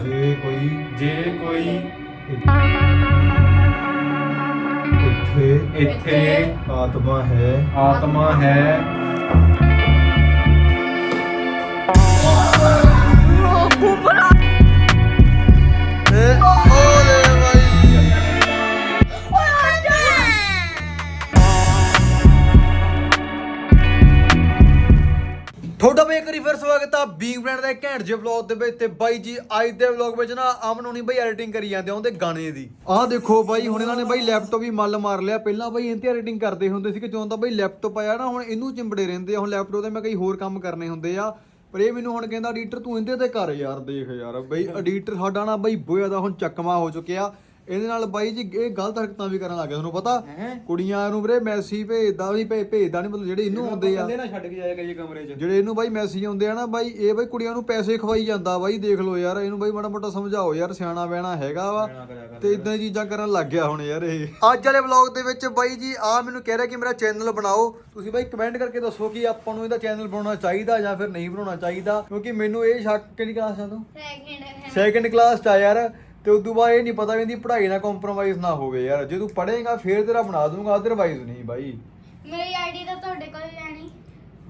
ਜੇ ਕੋਈ ਜੇ ਕੋਈ ਇੱਥੇ ਇੱਥੇ ਆਤਮਾ ਹੈ। ਆਤਮਾ ਹੈ। ਤੁਹਾਡਾ ਬਈ ਇੱਕ ਵਾਰੀ ਫਿਰ ਸਵਾਗਤ ਆ ਬੀਂਗ ਬ੍ਰਾਂਡ ਦਾ ਇੱਕ ਘੈਂਟ ਜਿਹੇ ਵਲੌਗ ਦੇ ਵਿੱਚ ਤੇ ਬਾਈ ਜੀ ਅੱਜ ਦੇ ਵਲੌਗ ਵਿੱਚ ਨਾ ਅਮਨ ਹੋਣੀ ਬਈ ਐਡੀਟਿੰਗ ਕਰੀ ਜਾਂਦੇ ਆ ਉਹਦੇ ਗਾਣੇ ਦੀ। ਆਹ ਦੇਖੋ ਬਾਈ ਹੁਣ ਇਹਨਾਂ ਨੇ ਬਾਈ ਲੈਪਟਾਪ ਵੀ ਮੱਲ ਮਾਰ ਲਿਆ। ਪਹਿਲਾਂ ਬਾਈ ਇੰਤੇ ਐਡੀਟਿੰਗ ਕਰਦੇ ਹੁੰਦੇ ਸੀ ਕਿ ਜਦੋਂ ਤਾਂ ਬਾਈ ਲੈਪਟਾਪ ਆਇਆ ਨਾ ਹੁਣ ਇਹਨੂੰ ਚਿੰਬੜੇ ਰਹਿੰਦੇ ਆ। ਹੁਣ ਲੈਪਟਾਪ ਤੇ ਮੈਂ ਕਈ ਹੋਰ ਕੰਮ ਕਰਨੇ ਹੁੰਦੇ ਆ। ਪਰ ਇਹ ਮੈਨੂੰ ਹੁਣ ਕਹਿੰਦਾ ਐਡੀਟਰ ਤੂੰ ਇਹਦੇ ਤੇ ਕਰ ਯਾਰ ਦੇਖ ਯਾਰ। ਬਈ ਐਡੀਟਰ ਸਾਡਾ ਨਾ ਬਾਈ ਬੋਇਆ ਦਾ ਹੁਣ ਚੱਕਮਾ ਹੋ ਚੁੱਕਿਆ। ਇਹਦੇ ਨਾਲ ਬਾਈ ਜੀ ਇਹ ਗਲਤ ਹਰਕਤਾਂ ਵੀ ਕਰਨ ਲੱਗ ਗਿਆ ਤੁਹਾਨੂੰ ਪਤਾ? ਕੁੜੀਆਂ ਨੂੰ ਵੀਰੇ ਮੈਸੇਜ ਭੇਜਦਾ ਵੀ ਭੇ- ਭੇਜਦਾ ਨਹੀਂ ਮਤਲਬ ਜਿਹੜੇ ਇਹਨੂੰ ਆਉਂਦੇ ਆ। ਨਾ ਛੱਡ ਕੇ ਜਾਇਆ ਕਰੀਏ ਕਮਰੇ 'ਚ। ਜਿਹੜੇ ਇਹਨੂੰ ਬਾਈ ਮੈਸੇਜ ਆਉਂਦੇ ਆ ਨਾ ਬਾਈ ਇਹ ਬਾਈ ਕੁੜੀਆਂ ਨੂੰ ਪੈਸੇ ਖਵਾਈ ਜਾਂਦਾ ਬਾਈ ਦੇਖ ਲਓ ਯਾਰ ਇਹਨੂੰ ਬਾਈ ਮਾੜਾ ਮੋਟਾ ਸਮਝਾਓ ਯਾਰ ਸਿਆਣਾ ਬਹਿਣਾ ਹੈਗਾ ਵਾ। ਤੇ ਇਦਾਂ ਚੀਜ਼ਾਂ ਕਰਨ ਲੱਗ ਗਿਆ ਹੁਣ ਯਾਰ ਇਹ। ਅੱਜ ਵਾਲੇ ਵਲੌਗ ਦੇ ਵਿੱਚ ਬਾਈ ਜੀ ਆ ਮੈਨੂੰ ਕਹਿ ਰਿਹਾ ਕਿ ਮੇਰਾ ਚੈਨਲ ਬਣਾਓ। ਤੁਸੀਂ ਬਾਈ ਕਮੈਂਟ ਕਰਕੇ ਦੱਸੋ ਕਿ ਆਪਾਂ ਨੂੰ ਇਹਦਾ ਚੈਨਲ ਬਣਾਉਣਾ ਚਾਹੀਦਾ ਜਾਂ ਫਿਰ ਨਹੀਂ ਬਣਾਉਣਾ ਚਾਹੀਦਾ। ਕਿਉਂਕਿ ਮੈਨੂੰ ਇਹ ਸ਼ੱਕ ਕਿਹੜੀ ਕਲਾਸ ਆ ਤੂੰ? ਸੈਕਿੰਡ ਸੈਕੰਡ ਕਲਾਸ ਚ ਆ ਯਾਰ। ਤੇ ਉਦੋਂ ਬਾਅਦ ਇਹ ਨਹੀਂ ਪਤਾ ਵੀ ਇਹਦੀ ਪੜ੍ਹਾਈ ਨਾਲ ਕੰਪਰੋਮਾਈਜ਼ ਨਾ ਹੋਵੇ ਯਾਰ। ਜੇ ਤੂੰ ਪੜ੍ਹੇਗਾ ਫੇਰ ਤੇਰਾ ਬਣਾ ਦੂੰਗਾ ਅਦਰਵਾਈਜ਼ ਨਹੀਂ ਬਾਈ। ਮੇਰੀ ਆਈਡੀ ਤਾਂ ਤੁਹਾਡੇ ਕੋਲ ਹੀ ਲੈਣੀ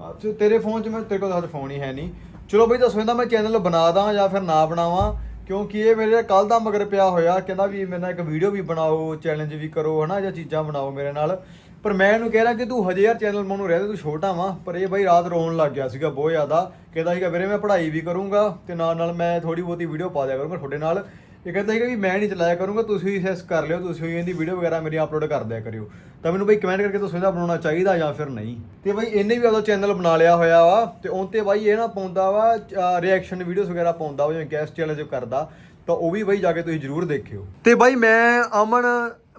ਅੱਛਾ ਤੇਰੇ ਫੋਨ 'ਚ ਮੈਂ ਤੇਰੇ ਕੋਲ ਤਾਂ ਫੋਨ ਹੀ ਹੈ ਨਹੀਂ। ਚਲੋ ਬਈ ਦੱਸੋ ਇਹਦਾ ਮੈਂ ਚੈਨਲ ਬਣਾ ਦਾਂ ਜਾਂ ਫਿਰ ਨਾ ਬਣਾਵਾਂ? ਕਿਉਂਕਿ ਇਹ ਮੇਰੇ ਕੱਲ ਦਾ ਮਗਰ ਪਿਆ ਹੋਇਆ ਕਹਿੰਦਾ ਵੀ ਮੇਰੇ ਨਾਲ ਇੱਕ ਵੀਡੀਓ ਵੀ ਬਣਾਓ ਚੈਲੰਜ ਵੀ ਕਰੋ ਹਨਾ ਜਾਂ ਚੀਜ਼ਾਂ ਬਣਾਓ ਮੇਰੇ ਨਾਲ। ਪਰ ਮੈਂ ਇਹਨੂੰ ਕਹਿ ਰਿਹਾ ਕਿ ਤੂੰ ਹਜੇ ਯਾਰ ਚੈਨਲ ਮੈਨੂੰ ਰਹਿ ਦੇ ਤੂੰ ਛੋਟਾ ਵਾਂ। ਪਰ ਇਹ ਬਈ ਰਾਤ ਰੋਣ ਲੱਗ ਗਿਆ ਸੀਗਾ ਬਹੁਤ ਜ਼ਿਆਦਾ। ਕਹਿੰਦਾ ਸੀਗਾ ਵੀਰੇ ਮੈਂ ਪੜ੍ਹਾਈ ਵੀ ਕਰੂੰਗਾ ਤੇ ਨਾਲ ਨਾਲ ਮੈਂ ਥੋੜੀ ਬਹੁਤੀ ਵੀਡੀਓ ਪਾ ਦਿਆ ਕਰੂੰਗਾ ਤੁਹਾਡੇ ਨਾਲ। ਇਹ ਕਹਿੰਦਾ ਸੀਗਾ ਵੀ ਮੈਂ ਨਹੀਂ ਚਲਾਇਆ ਕਰੂੰਗਾ, ਤੁਸੀਂ ਸੈਸ ਕਰ ਲਿਓ, ਤੁਸੀਂ ਇਹਦੀ ਵੀਡੀਓ ਵਗੈਰਾ ਮੇਰੀ ਅਪਲੋਡ ਕਰ ਦਿਆ ਕਰਿਓ। ਤਾਂ ਮੈਨੂੰ ਬਈ ਕਮੈਂਟ ਕਰਕੇ ਦੱਸੋ ਇਹਦਾ ਬਣਾਉਣਾ ਚਾਹੀਦਾ ਜਾਂ ਫਿਰ ਨਹੀਂ। ਤੇ ਬਈ ਇਹਨੇ ਵੀ ਆਪਦਾ ਚੈਨਲ ਬਣਾ ਲਿਆ ਹੋਇਆ ਵਾ, ਤੇ ਉਹ ਤੇ ਬਾਈ ਇਹ ਨਾ ਪਾਉਂਦਾ ਵਾ ਰਿਐਕਸ਼ਨ ਵੀਡੀਓਜ਼ ਵਗੈਰਾ ਪਾਉਂਦਾ ਵਾ, ਜਿਵੇਂ ਗੈਸਟ ਚੈਲੰਜ ਕਰਦਾ। ਤਾਂ ਉਹ ਵੀ ਬਾਈ ਜਾ ਕੇ ਤੁਸੀਂ ਜਰੂਰ ਦੇਖਿਓ। ਤੇ ਬਾਈ ਮੈਂ ਅਮਨ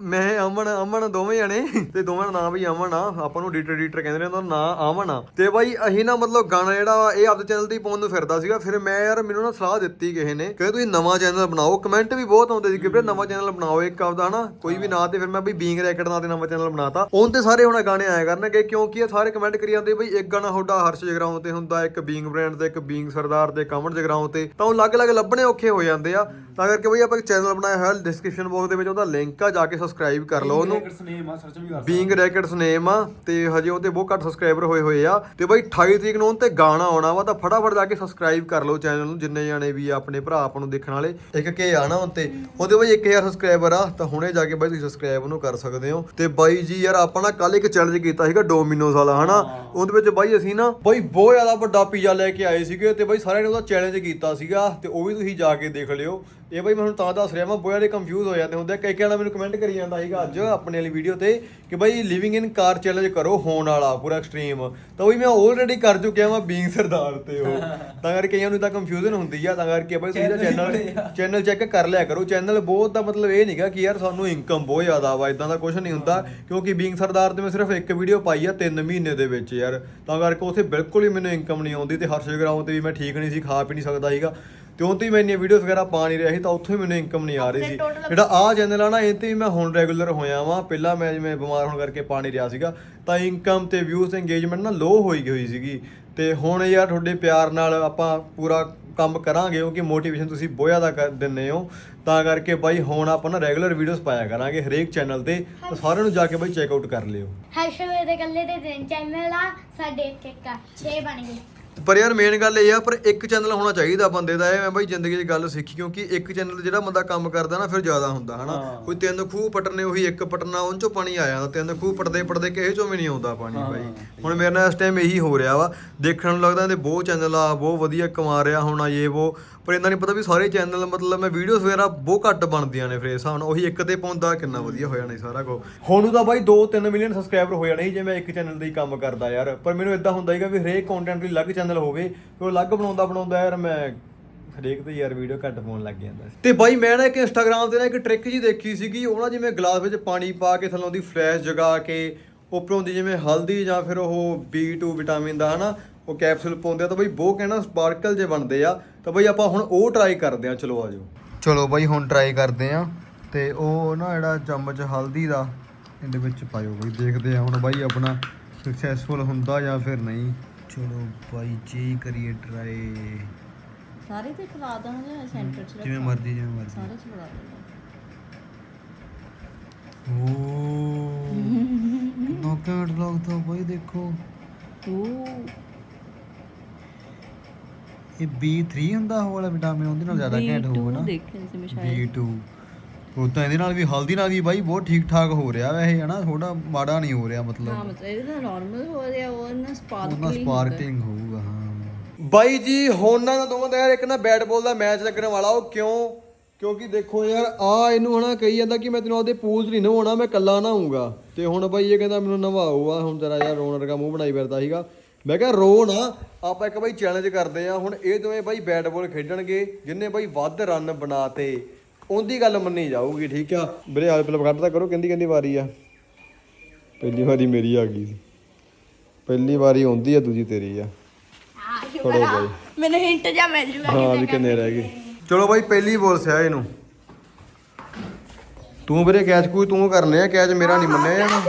ਮੈਂ ਅਮਨ ਅਮਨ ਦੋਵੇਂ ਜਣੇ, ਤੇ ਦੋਵਾਂ ਦਾ ਨਾਮ ਵੀ ਅਮਨ ਆ। ਆਪਾਂ ਨੂੰ ਐਡੀਟਰ ਐਡੀਟਰ ਕਹਿੰਦੇ ਨੇ, ਉਹਦਾ ਨਾਂ ਅਮਨ ਆ। ਤੇ ਬਾਈ, ਅਸੀਂ ਨਾ ਮਤਲਬ ਗਾਣਾ ਜਿਹੜਾ ਇਹ ਆਪਦੇ ਚੈਨਲ ਤੇ ਪਾਉਣ ਨੂੰ ਫਿਰਦਾ ਸੀਗਾ। ਫਿਰ ਮੈਂ ਯਾਰ, ਮੈਨੂੰ ਨਾ ਸਲਾਹ ਦਿੱਤੀ ਕਿਸੇ ਨੇ ਕਿ ਤੁਸੀਂ ਨਵਾਂ ਚੈਨਲ ਬਣਾਓ। ਕਮੈਂਟ ਵੀ ਬਹੁਤ ਆਉਂਦੇ ਸੀ ਕਿ ਵੀਰੇ ਨਵਾਂ ਚੈਨਲ ਬਣਾਓ ਇੱਕ ਆਪਦਾ, ਹਨਾ? ਕੋਈ ਵੀ ਨਾਂ ਤੇ ਫਿਰ ਮੈਂ ਬਈ ਬੀਂਗ ਰੈਕਟ ਨਾਂ ਤੇ ਨਵਾਂ ਚੈਨਲ ਬਣਾਤਾ। ਉਹਨ ਤੇ ਸਾਰੇ ਹੁਣ ਗਾਣੇ ਆਇਆ ਕਰਨਗੇ, ਕਿਉਂਕਿ ਇਹ ਸਾਰੇ ਕਮੈਂਟ ਕਰੀ ਜਾਂਦੇ ਬਈ, ਇੱਕ ਗਾਣਾ ਤੁਹਾਡਾ ਹਰਸ਼ ਜਗਰਾਉਂ ਤੇ ਹੁੰਦਾ, ਇੱਕ ਬੀਂਗ ਬ੍ਰਾਂਡ ਤੇ, ਇੱਕ ਬੀਂਗ ਸਰਦਾਰ ਤੇ ਕਮਰ ਜਗਰਾਉਂ ਤੇ। ਤਾਂ ਉਹ ਅਲੱਗ-ਅਲੱਗ ਲੱਭਣੇ ਔਖੇ ਹੋ ਜਾਂਦੇ ਆ। ਤਾਂ ਕਰਕੇ ਬਈ ਆਪਾਂ ਇੱਕ ਚੈਨਲ ਬਣਾਇਆ ਹੋਇਆ ਡਿਸਕ੍ਰਿਪਸ਼ਨ ਬਾਕਸ ਦੇ ਵਿੱਚ ਉਹਦਾ ਲਿੰਕ ਆ, ਜਾ ਕੇ ਸਬਸਕ੍ਰਾਈਬ ਕਰ ਲਓ ਉਹਨੂੰ। ਨੇਮ ਆ ਸਰਚ ਵੀ ਕਰ ਬੀਂਗ ਰੈਕਟਸ ਨੇਮ ਆ ਤੇ ਹਜੇ ਉਹਤੇ ਬਹੁਤ ਘੱਟ ਸਬਸਕ੍ਰਾਈਬਰ ਹੋਏ ਹੋਏ ਆ। ਤੇ ਬਾਈ 28 ਤਰੀਕ ਨੂੰ ਉਹਤੇ ਗਾਣਾ ਆਉਣਾ ਵਾ ਤਾਂ ਫਟਾਫਟ ਜਾ ਕੇ ਸਬਸਕ੍ਰਾਈਬ ਕਰ ਲਓ ਚੈਨਲ ਨੂੰ ਜਿੰਨੇ ਜਾਣੇ ਵੀ ਆਪਣੇ ਭਰਾ ਆਪਾਂ ਨੂੰ ਦੇਖਣ ਵਾਲੇ। ਇੱਕ ਕੇ ਆ ਨਾ ਉਹਤੇ ਉਹਦੇ ਬਾਈ 1000 ਸਬਸਕ੍ਰਾਈਬਰ ਆ ਤਾਂ ਹੁਣੇ ਜਾ ਕੇ ਬਾਈ ਤੁਸੀਂ ਸਬਸਕ੍ਰਾਈਬ ਉਹਨੂੰ ਕਰ ਸਕਦੇ ਹੋ। ਤੇ ਬਾਈ ਜੀ ਯਾਰ ਆਪਾਂ ਨਾ ਕੱਲ ਇੱਕ ਚੈਲੰਜ ਕੀਤਾ ਸੀਗਾ ਡੋਮਿਨੋਜ਼ ਵਾਲਾ ਹਨਾ? ਉਹਦੇ ਵਿੱਚ ਬਾਈ ਅਸੀਂ ਨਾ ਬਾਈ ਬਹੁਤ ਜ਼ਿਆਦਾ ਵੱਡਾ ਪੀਜ਼ਾ ਲੈ ਕੇ ਆਏ ਸੀਗੇ ਤੇ ਬਾਈ ਸਾਰਿਆਂ ਨੇ ਉਹਦਾ ਚੈਲੰਜ ਕੀਤਾ ਸੀਗਾ ਤੇ ਉਹ ਵੀ ਤੁਸੀਂ ਜਾ ਕੇ ਦੇਖ ਲਿਓ। ਇਹ ਬਾਈ ਮੈਂ ਤਾਂ ਦੱਸ ਰਿਹਾ ਮੈਂ ਬਹੁਤ ਜ਼ਿਆਦਾ ਕੰਫਿਊਜ਼ ਹੋ ਜਾਂਦੇ ਹੁੰਦੇ ਆ। ਕਈ ਵਾਲਾ ਮੈਨੂੰ ਕਮੈਂਟ ਕਰੀ ਜਾਂਦਾ ਸੀਗਾ ਅੱਜ ਆਪਣੇ ਵਾਲੀ ਵੀਡੀਓ ਤੇ ਕਿ ਬਾਈ ਲਿਵਿੰਗ ਇਨ ਕਾਰ ਚੈਲੰਜ ਕਰੋ ਹੋਣ ਵਾਲਾ ਪੂਰਾ ਐਕਸਟ੍ਰੀਮ ਤਾਂ ਉਹੀ ਮੈਂ ਆਲਰੇਡੀ ਕਰ ਚੁੱਕਿਆ ਮੈਂ ਬੀਂਗ ਸਰਦਾਰ ਤੇ ਉਹ। ਤਾਂ ਕਰਕੇ ਕਈਆਂ ਨੂੰ ਤਾਂ ਕੰਫਿਊਜ਼ਨ ਹੁੰਦੀ ਆ ਤਾਂ ਕਰਕੇ ਬਾਈ ਤੁਸੀਂ ਚੈਨਲ ਚੈਨਲ ਚੈੱਕ ਕਰ ਲਿਆ ਕਰੋ। ਚੈਨਲ ਬਹੁਤ ਦਾ ਮਤਲਬ ਇਹ ਨਹੀਂਗਾ ਕਿ ਯਾਰ ਸਾਨੂੰ ਇਨਕਮ ਬਹੁਤ ਜ਼ਿਆਦਾ ਵਾ ਇਦਾਂ ਦਾ ਕੁਝ ਨਹੀਂ ਹੁੰਦਾ। ਕਿਉਂਕਿ ਬੀਂਗ ਸਰਦਾਰ ਤੇ ਮੈਂ ਸਿਰਫ ਇੱਕ ਵੀਡੀਓ ਪਾਈ ਆ 3 ਮਹੀਨੇ ਦੇ ਵਿੱਚ ਯਾਰ। ਤਾਂ ਕਰਕੇ ਉੱਥੇ ਬਿਲਕੁਲ ਹੀ ਮੈਨੂੰ ਇਨਕਮ ਨਹੀਂ ਆਉਂਦੀ ਤੇ ਹਰਸ਼ ਗਰਾਉਂ ਤੇ ਵੀ ਮੈਂ ਠੀਕ ਨਹੀਂ ਸੀ ਖਾ ਪੀ ਨਹੀਂ ਸਕਦਾ ਸੀਗਾ। ਤੇ ਉਹ ਤੇ ਹੀ ਮੈਂ ਇੰਨੀਆਂ ਵੀਡੀਓਜ਼ ਵਗੈਰਾ ਪਾ ਨਹੀਂ ਰਿਹਾ ਸੀ ਤਾਂ ਉੱਥੋਂ ਹੀ ਮੈਨੂੰ ਇਨਕਮ ਨਹੀਂ ਆ ਰਹੀ ਸੀ। ਜਿਹੜਾ ਆ ਚੈਨਲ ਆ ਨਾ ਇਹ ਤੇ ਮੈਂ ਹੁਣ ਰੈਗੂਲਰ ਹੋਇਆ ਵਾਂ। ਪਹਿਲਾਂ ਮੈਂ ਜਿਵੇਂ ਬਿਮਾਰ ਹੋਣ ਕਰਕੇ ਪਾ ਨਹੀਂ ਰਿਹਾ ਸੀਗਾ ਤਾਂ ਇਨਕਮ ਤੇ ਵਿਊਜ਼ ਤੇ ਇੰਗੇਜਮੈਂਟ ਨਾ ਲੋ ਹੋਈ ਹੋਈ ਸੀਗੀ। ਤੇ ਹੁਣ ਯਾਰ ਤੁਹਾਡੇ ਪਿਆਰ ਨਾਲ ਆਪਾਂ ਪੂਰਾ ਕੰਮ ਕਰਾਂਗੇ ਕਿਉਂਕਿ ਮੋਟੀਵੇਸ਼ਨ ਤੁਸੀਂ ਬਹੁਤ ਜ਼ਿਆਦਾ ਕਰ ਦਿੰਦੇ ਹੋ। ਤਾਂ ਕਰਕੇ ਬਾਈ ਹੁਣ ਆਪਾਂ ਨਾ ਰੈਗੂਲਰ ਵੀਡੀਓਜ਼ ਪਾਇਆ ਕਰਾਂਗੇ ਹਰੇਕ ਚੈਨਲ ਤੇ ਤਾਂ ਸਾਰਿਆਂ ਨੂੰ ਜਾ ਕੇ ਬਾਈ ਚੈੱਕ ਆਊਟ ਕਰ ਲਿਓ। ਹਰਸ਼ਵੇ ਦੇ ਕੱਲੇ ਦੇ ਤਿੰਨ ਚੈਨਲ ਆ ਸਾਡੇ ਇੱਕ ਇੱਕ ਆ। 6 ਬਣ ਗਏ। ਪਰ ਯਾਰ ਮੇਨ ਗੱਲ ਇਹ ਆ ਪਰ ਇੱਕ ਚੈਨਲ ਹੋਣਾ ਚਾਹੀਦਾ ਬੰਦੇ ਦਾ ਇਹ ਮੈਂ ਬਾਈ ਜ਼ਿੰਦਗੀ 'ਚ ਗੱਲ ਸਿੱਖੀ ਕਿਉਂਕਿ ਇੱਕ ਚੈਨਲ ਜਿਹੜਾ ਬੰਦਾ ਕੰਮ ਕਰਦਾ ਨਾ ਫਿਰ ਜ਼ਿਆਦਾ ਹੁੰਦਾ ਹਨਾ? ਕੋਈ ਤਿੰਨ ਖੂਹ ਪਟਨੇ ਉਹੀ ਇੱਕ ਪਟਨਾ ਉਹਨਾਂ ਚੋਂ ਪਾਣੀ ਆ ਜਾਂਦਾ ਤਿੰਨ ਖੂਹ ਪਟਦੇ ਪਟਦੇ ਕਿਸੇ ਚੋਂ ਵੀ ਨਹੀਂ ਆਉਂਦਾ ਪਾਣੀ ਬਾਈ। ਹੁਣ ਮੇਰੇ ਨਾਲ ਇਸ ਟਾਈਮ ਇਹੀ ਹੋ ਰਿਹਾ ਵਾ ਦੇਖਣ ਨੂੰ ਲੱਗਦਾ ਇਹਦੇ ਬਹੁਤ ਚੈਨਲ ਆ ਬਹੁਤ ਵਧੀਆ ਕਮਾ ਰਿਹਾ ਹੋਣਾ ਇਹ ਉਹ ਪਰ ਇਹਨਾਂ ਨਹੀਂ ਪਤਾ ਵੀ ਸਾਰੇ ਚੈਨਲ ਮਤਲਬ ਮੈਂ ਵੀਡੀਓਜ਼ ਵਗੈਰਾ ਬਹੁਤ ਘੱਟ ਬਣਦੀਆਂ ਨੇ ਫਿਰ ਇਸ ਨਾਲ ਉਹੀ ਇੱਕ ਤੇ ਪਾਉਂਦਾ ਕਿੰਨਾ ਵਧੀਆ ਹੋ ਜਾਣਾ ਸਾਰਾ ਕੁਝ ਹੁਣ ਤਾਂ ਬਾਈ 2-3 ਮਿਲੀਅਨ ਸਬਸਕ੍ਰਾਈਬਰ ਹੋ ਜਾਣੇ ਜੇ ਮੈਂ ਇੱਕ ਚੈਨਲ ਤੇ ਹੀ ਕੰਮ ਕਰਦਾ ਯਾਰ ਪਰ ਮੈਨੂੰ ਇਦਾਂ ਹੁੰਦਾ ਸੀਗਾ ਵੀ ਹਰੇਕ ਕੰਟੈਂਟ ਲਈ ਅਲੱਗ ਚੈਨਲ ਹੋਵੇ ਤੇ ਉਹ ਅਲੱਗ ਬਣਾਉਂਦਾ ਬਣਾਉਂਦਾ ਯਾਰ ਮੈਂ ਹਰੇਕ ਤੇ ਯਾਰ ਵੀਡੀਓ ਘੱਟ ਪਾਉਣ ਲੱਗ ਜਾਂਦਾ ਤੇ ਬਾਈ ਮੈਂ ਨਾ ਇੱਕ ਇੰਸਟਾਗ੍ਰam ਤੇ ਨਾ ਇੱਕ ਟ੍ਰਿਕ ਜੀ ਦੇਖੀ ਸੀਗੀ ਉਹ ਨਾ ਜਿਵੇਂ ਗਲਾਸ ਵਿੱਚ ਪਾਣੀ ਪਾ ਕੇ ਥੱਲੋਂ ਦੀ ਫਲੈਸ਼ ਜਗਾ ਕੇ ਉੱਪਰੋਂ ਦੀ ਜਿਵੇਂ ਹਲਦੀ ਜਾਂ ਫਿਰ ਉਹ B2 ਵਿਟਾਮਿਨ ਦਾ ਹਨਾ ਉਹ ਕੈਪਸੂਲ ਪਾਉਂਦੇ ਆ ਤਾਂ ਬਈ ਬਹੁਤ ਕਹਿਣਾ ਸਪਾਰਕਲ ਜੇ ਬਣਦੇ ਆ ਤਾਂ ਬਈ ਆਪਾਂ ਹੁਣ ਉਹ ਟਰਾਈ ਕਰਦੇ ਆ ਚਲੋ ਆਜੋ ਚਲੋ ਬਈ ਹੁਣ ਟਰਾਈ ਕਰਦੇ ਆ ਤੇ ਉਹ ਨਾ ਜਿਹੜਾ ਚਮਚ ਹਲਦੀ ਦਾ ਇਹਦੇ ਵਿੱਚ ਪਾਇਓ ਬਈ ਦੇਖਦੇ ਆ ਹੁਣ ਬਾਈ ਆਪਣਾ ਸਕਸੈਸਫੁਲ ਹੁੰਦਾ ਜਾਂ ਫਿਰ ਨਹੀਂ। ਚਲੋ ਬਾਈ ਜੀ ਕਰੀਏ ਟਰਾਈ ਸਾਰੇ ਤੇ ਖਵਾ ਦਾਂਗੇ ਸੈਂਟਰ ਚ ਜਿਵੇਂ ਮਰਜ਼ੀ ਜਿਵੇਂ ਮਰਜ਼ੀ। ਸਾਰੇ ਚ ਖਵਾ ਦਾਂਗੇ ਓ। ਕਿੰਨਾ ਘੈਂਟ ਲੱਗਦਾ ਬਾਈ ਦੇਖੋ। ਓ। ਇਹ B3 ਹੁੰਦਾ ਉਹ ਵਾਲਾ ਵਿਟਾਮਿਨ ਉਹਦੇ ਨਾਲ ਜ਼ਿਆਦਾ ਘੈਂਟ ਹੋਊਗਾ ਨਾ। ਦੇਖਿਆ ਸੀ ਮੈਂ ਸ਼ਾਇਦ। B2 ਉਹ ਤਾਂ ਇਹਦੇ ਨਾਲ ਵੀ ਹਲਦੀ ਨਾਲ ਵੀ ਬਾਈ ਬਹੁਤ ਠੀਕ ਠਾਕ ਹੋ ਰਿਹਾ ਵੈਸੇ ਹਨਾ? ਥੋੜਾ ਮਾੜਾ ਨਹੀਂ ਹੋ ਰਿਹਾ ਹਾਂ ਮਤਲਬ ਮਤਲਬ ਇਹਦਾ ਨਾਰਮਲ ਹੋ ਰਿਹਾ ਉਹ ਨਾ ਸਪਾਰਕਲਿੰਗ ਹੋਊਗਾ ਹਾਂ। ਬਾਈ ਜੀ ਹੁਣ ਨਾ ਦੋਵਾਂ ਦਾ ਯਾਰ ਇੱਕ ਨਾ ਬੈਟ ਬਾਲ ਦਾ ਮੈਚ ਲੱਗਣ ਵਾਲਾ ਉਹ ਕਿਉਂ? ਕਿਉਂਕਿ ਦੇਖੋ ਯਾਰ ਆ ਇਹਨੂੰ ਹਨਾ ਕਹੀ ਜਾਂਦਾ ਕਿ ਮੈਂ ਤੈਨੂੰ ਉਹਦੇ ਪੂਲ 'ਚ ਨਹੀਂ ਨਹਾਉਣਾ ਮੈਂ ਕੱਲਾ ਨਹਾਉਂਗਾ ਤੇ ਹੁਣ ਬਾਈ ਇਹ ਕਹਿੰਦਾ ਮੈਨੂੰ ਨਵਾਓ ਆ ਹੁਣ ਤੇਰਾ ਯਾਰ ਰੋਣ ਵਰਗਾ ਮੂੰਹ ਬਣਾਈ ਫਿਰਦਾ ਸੀਗਾ। ਮੈਂ ਕਿਹਾ ਰੋ ਨਾ ਆਪਾਂ ਇੱਕ ਬਾਈ ਚੈਲੰਜ ਕਰਦੇ ਆ ਹੁਣ ਇਹ ਦੋਵੇਂ ਬਾਈ ਬੈਟ ਬਾਲ ਖੇਡਣਗੇ ਜਿੰਨੇ ਬਾਈ ਵੱਧ ਰਨ ਬਣਾਤੇ। ਉਹਦੀ ਗੱਲ ਮੰਨੀ ਜਾਊਗੀ ਠੀਕ ਆ? ਵੀਰੇ ਹਾਲ ਪਲਬ ਕੱਢਦਾ ਕਰੋ ਕਹਿੰਦੀ ਕਹਿੰਦੀ ਵਾਰੀ ਆ। ਪਹਿਲੀ ਵਾਰੀ ਮੇਰੀ ਆ ਗਈ। ਸੀ ਪਹਿਲੀ ਵਾਰੀ ਆਉਂਦੀ ਆ ਦੂਜੀ ਤੇਰੀ ਆ। ਫੜੋ ਬਾਈ। ਮੈਨੂੰ ਹਿੰਟ ਜਾ ਮਿਲ ਜੂਗਾ ਹਾਂ ਵੀ ਕਿੰਨੇ ਰਹਿ ਗਏ। ਚਲੋ ਬਾਈ ਪਹਿਲੀ ਬੋਲ ਸਿਆ ਇਹਨੂੰ। ਤੂੰ ਵੀਰੇ ਕੈਚ ਕੋਈ ਤੂੰ ਕਰਨੇ ਆ ਕੈਚ ਮੇਰਾ ਨਹੀਂ ਮੰਨਿਆ ਜਾਣਾ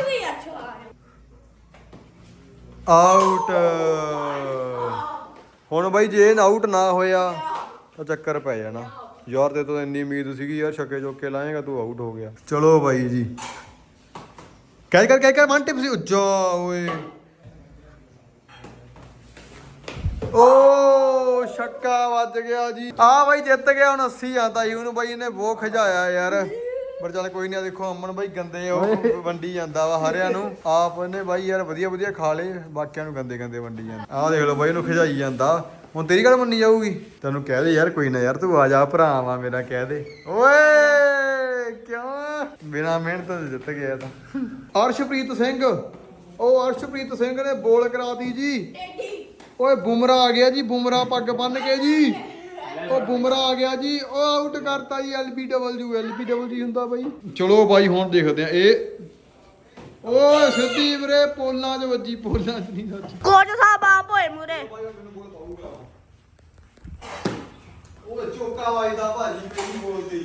ਆਊਟ ਹੁਣ ਬਾਈ ਜੇ ਆਊਟ ਨਾ ਹੋਇਆ ਤਾਂ ਚੱਕਰ ਪੈ ਜਾਣਾ। ਯਾਰ ਤੇ ਤੋਂ ਇੰਨੀ ਉਮੀਦ ਸੀਗੀ ਯਾਰ ਛੱਕੇ ਚੋਕੇ ਲਾਏਗਾ ਤੂੰ ਆਊਟ ਹੋ ਗਿਆ। ਚਲੋ ਬਾਈ ਜੀ। ਕੈਚ ਕਰ ਕੈਚ ਕਰ ਵਨ ਟਿਪ ਸੀ। ਉੱਚਾ ਓਏ। ਓ ਛੱਕਾ ਵੱਜ ਗਿਆ ਜੀ। ਆ ਬਾਈ ਜਿੱਤ ਗਿਆ ਹੁਣ 80 ਆਂਦਾ ਸੀ ਉਹਨੂੰ ਬਾਈ ਇਹਨੇ ਬਹੁਤ ਖਜਾਇਆ ਯਾਰ। ਪਰ ਚੱਲ ਕੋਈ ਨਹੀਂ ਦੇਖੋ ਅਮਨ ਬਾਈ ਗੰਦੇ ਉਹ ਵੰਡੀ ਜਾਂਦਾ ਵਾ ਹਰਿਆਂ ਨੂੰ। ਆਪ ਇਹਨੇ ਬਾਈ ਯਾਰ ਵਧੀਆ ਵਧੀਆ ਖਾ ਲੇ ਬਾਕੀਆਂ ਨੂੰ ਗੰਦੇ ਗੰਦੇ ਵੰਡੀ ਜਾਂਦਾ। ਆਹ ਦੇਖ ਲਓ ਬਾਈ ਇਹਨੂੰ ਖਜਾਈ ਜਾਂਦਾ। ਹੁਣ ਤੇਰੀ ਗੱਲ ਮੰਨੀ ਜਾਊਗੀ। ਤੈਨੂੰ ਕਹਿ ਦੇ ਯਾਰ ਕੋਈ ਨਾ ਯਾਰ ਤੂੰ ਆ ਜਾ ਭਰਾ ਵਾ ਮੇਰਾ ਕਹਿ ਦੇ। ਓਏ ਕਿਉਂ? ਬਿਨਾ ਮਿਹਨਤ ਤੋਂ ਜਿੱਤ ਗਿਆ ਤਾਂ। ਅਰਸ਼ਪ੍ਰੀਤ ਸਿੰਘ ਉਹ ਅਰਸ਼ਪ੍ਰੀਤ ਸਿੰਘ ਨੇ ਬੋਲ ਕਰਾਤੀ ਜੀ। ਓਏ ਬੁਮਰਾ ਆ ਗਿਆ ਜੀ ਬੁਮਰਾ ਪੱਗ ਬੰਨ ਕੇ ਜੀ। ਉਹ ਬੁਮਰਾ ਆ ਗਿਆ ਜੀ ਉਹ ਆਊਟ ਕਰਤਾ ਜੀ ਐਲਬੀਡਬਲਯੂ ਐਲਬੀਡਬਲਯੂ ਹੁੰਦਾ ਬਾਈ। ਚਲੋ ਬਾਈ ਹੁਣ ਦੇਖਦੇ ਆ ਇਹ ਓਏ ਸਿੱਧੀ ਵੀਰੇ ਪੋਲਾਂ 'ਚ ਵੱਜੀ ਪੋਲਾਂ 'ਚ ਨਹੀਂ ਵੱਜੀ। ਕੋਚ ਸਾਹਿਬ ਆਪ ਹੋਏ ਮੂਰੇ ਉਹ ਚੋਕਾ ਵੱਜਦਾ ਭਾਜੀ ਪਹਿਲੀ ਬੋਲ ਤੇ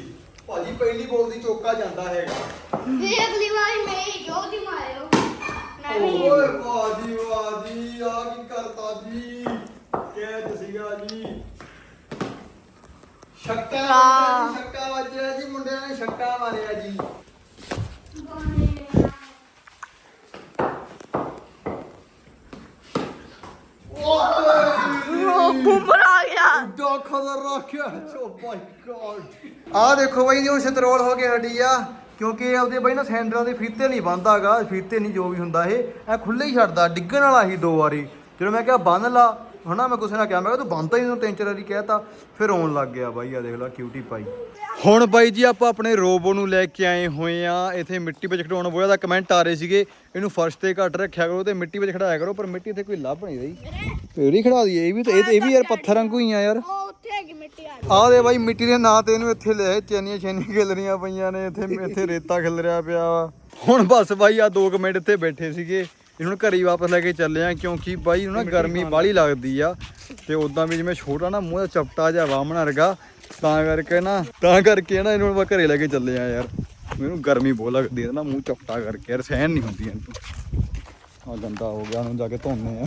ਭਾਜੀ ਪਹਿਲੀ ਬੋਲ ਦੀ ਚੋਕਾ ਜਾਂਦਾ ਹੈਗਾ। ਵੀ ਅਗਲੀ ਵਾਰੀ ਮੈਂ ਹੀ ਜੋ ਦੀ ਮਾਰਿਓ। ਮੈਂ ਵੀ ਓਏ ਭਾਜੀ ਵਾਜੀ ਆ ਕੀ ਕਰਤਾ ਜੀ? ਕੈਚ ਸੀਗਾ ਜੀ। ਛੱਕਾ ਛੱਕਾ ਵੱਜਿਆ ਜੀ। ਮੁੰਡਿਆਂ ਨੇ ਛੱਕਾ ਮਾਰਿਆ ਜੀ। ਬੁਮਰਾ ਆ ਗਿਆ ਡਾ ਖਦਰ ਰੱਖਿਆ ਓ ਮਾਈ ਗॉड ਆ ਦੇਖੋ ਬਾਈ ਜੀ ਉਹ ਸ਼ਤਰੋਲ ਹੋ ਕੇ ਹਟੀ ਆ, ਕਿਉਂਕਿ ਇਹ ਆਪਦੇ ਬਾਈ ਨਾ ਸੈਂਡਰਾਂ ਦੇ ਫੀਤੇ ਨਹੀਂ ਬੰਦਾਗਾ, ਫੀਤੇ ਨਹੀਂ ਜੋ ਵੀ ਹੁੰਦਾ ਇਹ ਇਹ ਖੁੱਲੇ ਹੀ ਛੱਡਦਾ, ਡਿੱਗਣ ਵਾਲਾ ਸੀ ਦੋ ਵਾਰੀ। ਜਦੋਂ ਮੈਂ ਕਿਹਾ ਬੰਨ ਲਾ ਹਨਾ ਮੈਂ ਕਿਸੇ ਨਾਲ ਕਿਹਾ ਮੈਂ ਕਿਹਾ ਤੂੰ ਬੰਨਦਾ ਹੀ ਨਹੀਂ ਤਿੰਨ ਚਾਰ ਵਾਰੀ ਕਹਿਤਾ ਫਿਰ ਆਉਣ ਲੱਗ ਗਿਆ ਬਾਈ ਆ ਦੇਖ ਲੈ ਕਿਊਟੀ ਪਾਈ ਹੁਣ ਬਾਈ ਜੀ ਆਪਾਂ ਆਪਣੇ ਰੋਬੋ ਨੂੰ ਲੈ ਕੇ ਆਏ ਹੋਏ ਆ ਇਥੇ ਮਿੱਟੀ ਵਿੱਚ ਖਡਾਉਣ ਬੋਇਆ ਦਾ ਕਮੈਂਟ ਆ ਰਹੇ ਸੀਗੇ ਇਹਨੂੰ ਫਰਸ਼ ਤੇ ਘੱਟ ਰੱਖਿਆ ਕਰੋ ਤੇ ਮਿੱਟੀ ਵਿੱਚ ਖੜਾਇਆ ਕਰੋ ਪਰ ਮਿੱਟੀ ਇੱਥੇ ਕੋਈ ਲੱਭ ਨਹੀਂ ਰਹੀ। ਫੇਰ ਹੀ ਖੜਾ ਦਈਏ ਇਹ ਵੀ ਤਾਂ ਇਹ ਇਹ ਵੀ ਯਾਰ ਪੱਥਰ ਵਾਂਗੂ ਹੀ ਆ ਯਾਰ। ਉਹ ਉੱਥੇ ਹੈਗੀ ਮਿੱਟੀ ਆ ਆਹ ਦੇ ਬਾਈ ਮਿੱਟੀ ਦੇ ਨਾਂ ਤੇ ਇਹਨੂੰ ਇੱਥੇ ਲੈ ਚੈਨੀਆਂ ਛੈਨੀਆਂ ਖਿਲਰੀਆਂ ਪਈਆਂ ਨੇ ਇੱਥੇ ਇੱਥੇ ਰੇਤਾ ਖਿਲਰਿਆ ਪਿਆ ਹੁਣ ਬਸ ਬਾਈ ਆ 2 ਮਿੰਟ ਇੱਥੇ ਬੈਠੇ ਸੀਗੇ। ਇਹਨੂੰ ਘਰੇ ਹੀ ਵਾਪਸ ਲੈ ਕੇ ਚੱਲੇ ਆ ਕਿਉਂਕਿ ਬਾਈ ਨੂੰ ਨਾ ਗਰਮੀ ਬਾਹਲੀ ਲੱਗਦੀ ਆ ਤੇ ਉਦਾਂ ਵੀ ਜਿਵੇਂ ਛੋਟਾ ਨਾ ਮੂੰਹ ਦਾ ਚਪਟਾ ਜਿਹਾ ਵਾਮਣ ਵਰਗਾ ਤਾਂ ਕਰਕੇ ਨਾ ਤਾਂ ਕਰਕੇ ਨਾ ਇਹਨੂੰ ਆਪਾਂ ਘਰੇ ਲੈ ਕੇ ਚੱਲੇ ਆ ਯਾਰ। ਮੈਨੂੰ ਗਰਮੀ ਬਹੁਤ ਲੱਗਦੀ ਹੈ ਨਾ ਮੂੰਹ ਚਪਟਾ ਕਰਕੇ ਯਾਰ ਸਹਿਣ ਨਹੀਂ ਹੁੰਦੀ ਇਹਨੂੰ। ਆ ਗੰਦਾ ਹੋ ਗਿਆ ਉਹਨੂੰ ਜਾ ਕੇ ਧੋਨੇ ਆ।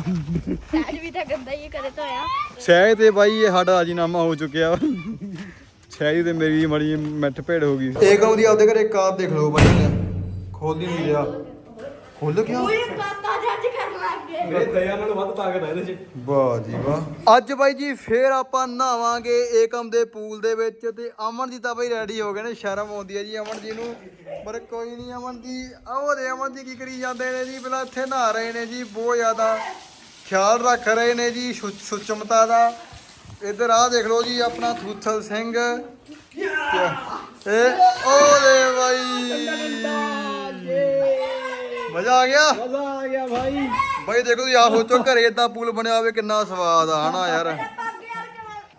ਸਹਿਜ ਵੀ ਤਾਂ ਗੰਦਾ ਹੀ ਕਦੇ ਧੋਇਆ। ਸ਼ਾਇਦ ਤੇ ਬਾਈ ਇਹ ਸਾਡਾ ਰਾਜੀਨਾਮਾ ਹੋ ਚੁੱਕਿਆ। ਸ਼ਾਇਦ ਤੇ ਮੇਰੀ ਮੜੀ ਮਿੱਠ ਭੇੜ ਹੋ ਗਈ। ਏਕ ਉਹਦੀ ਆਪਦੇ ਘਰੇ ਕਾਰ ਦੇਖ ਲਓ ਬਾਈ ਨੇ ਖੋਲ ਹੀ ਨਹੀਂ ਰਿਹਾ। ਖੋਲ ਕਿਉਂ ਉਹ ਕਾਤਾ ਜੱਜ ਕਰਨ ਲੱਗ ਗਏ। ਮੇਰੇ ਦਇਆ ਨਾਲ ਵੱਧ ਤਾਕਤ ਆ ਇਹਦੇ ਚ। ਵਾਹ ਜੀ ਵਾਹ। ਅੱਜ ਬਾਈ ਜੀ ਫੇਰ ਆਪਾਂ ਨਹਾਵਾਂਗੇ ਏਕਮ ਦੇ ਪੂਲ ਦੇ ਵਿੱਚ ਤੇ ਅਮਨ ਜੀ ਤਾਂ ਬਾਈ ਰੈਡੀ ਹੋ ਗਏ ਨੇ ਸ਼ਰਮ ਆਉਂਦੀ ਹੈ ਜੀ ਅਮਨ ਜੀ ਨੂੰ। ਪਰ ਕੋਈ ਨਹੀਂ ਅਮਨ ਜੀ ਆਓ ਦੇ ਅਮਨ ਜੀ ਕੀ ਕਰੀ ਜਾਂਦੇ ਨੇ ਜੀ ਪਹਿਲਾਂ ਇੱਥੇ ਨਹਾ ਰਹੇ ਨੇ ਜੀ ਬਹੁਤ ਜ਼ਿਆਦਾ ਖਿਆਲ ਰੱਖ ਰਹੇ ਨੇ ਜੀ ਸੁਚਮਤਾ ਦਾ। ਇੱਧਰ ਆਹ ਦੇਖ ਲਓ ਜੀ ਆਪਣਾ ਥੂਥਲ ਸਿੰਘ। ਇਹ ਓਲੇ ਬਾਈ। ਮਜ਼ਾ ਆ ਗਿਆ? ਮਜ਼ਾ ਆ ਗਿਆ ਭਾਈ। ਬਾਈ ਦੇਖੋ ਤੁਸੀਂ ਆਹ ਸੋਚੋ ਘਰੇ ਇਦਾਂ ਪੂਲ ਬਣਿਆ ਹੋਵੇ ਕਿੰਨਾ ਸਵਾਦ ਆ ਹਨਾ ਯਾਰ?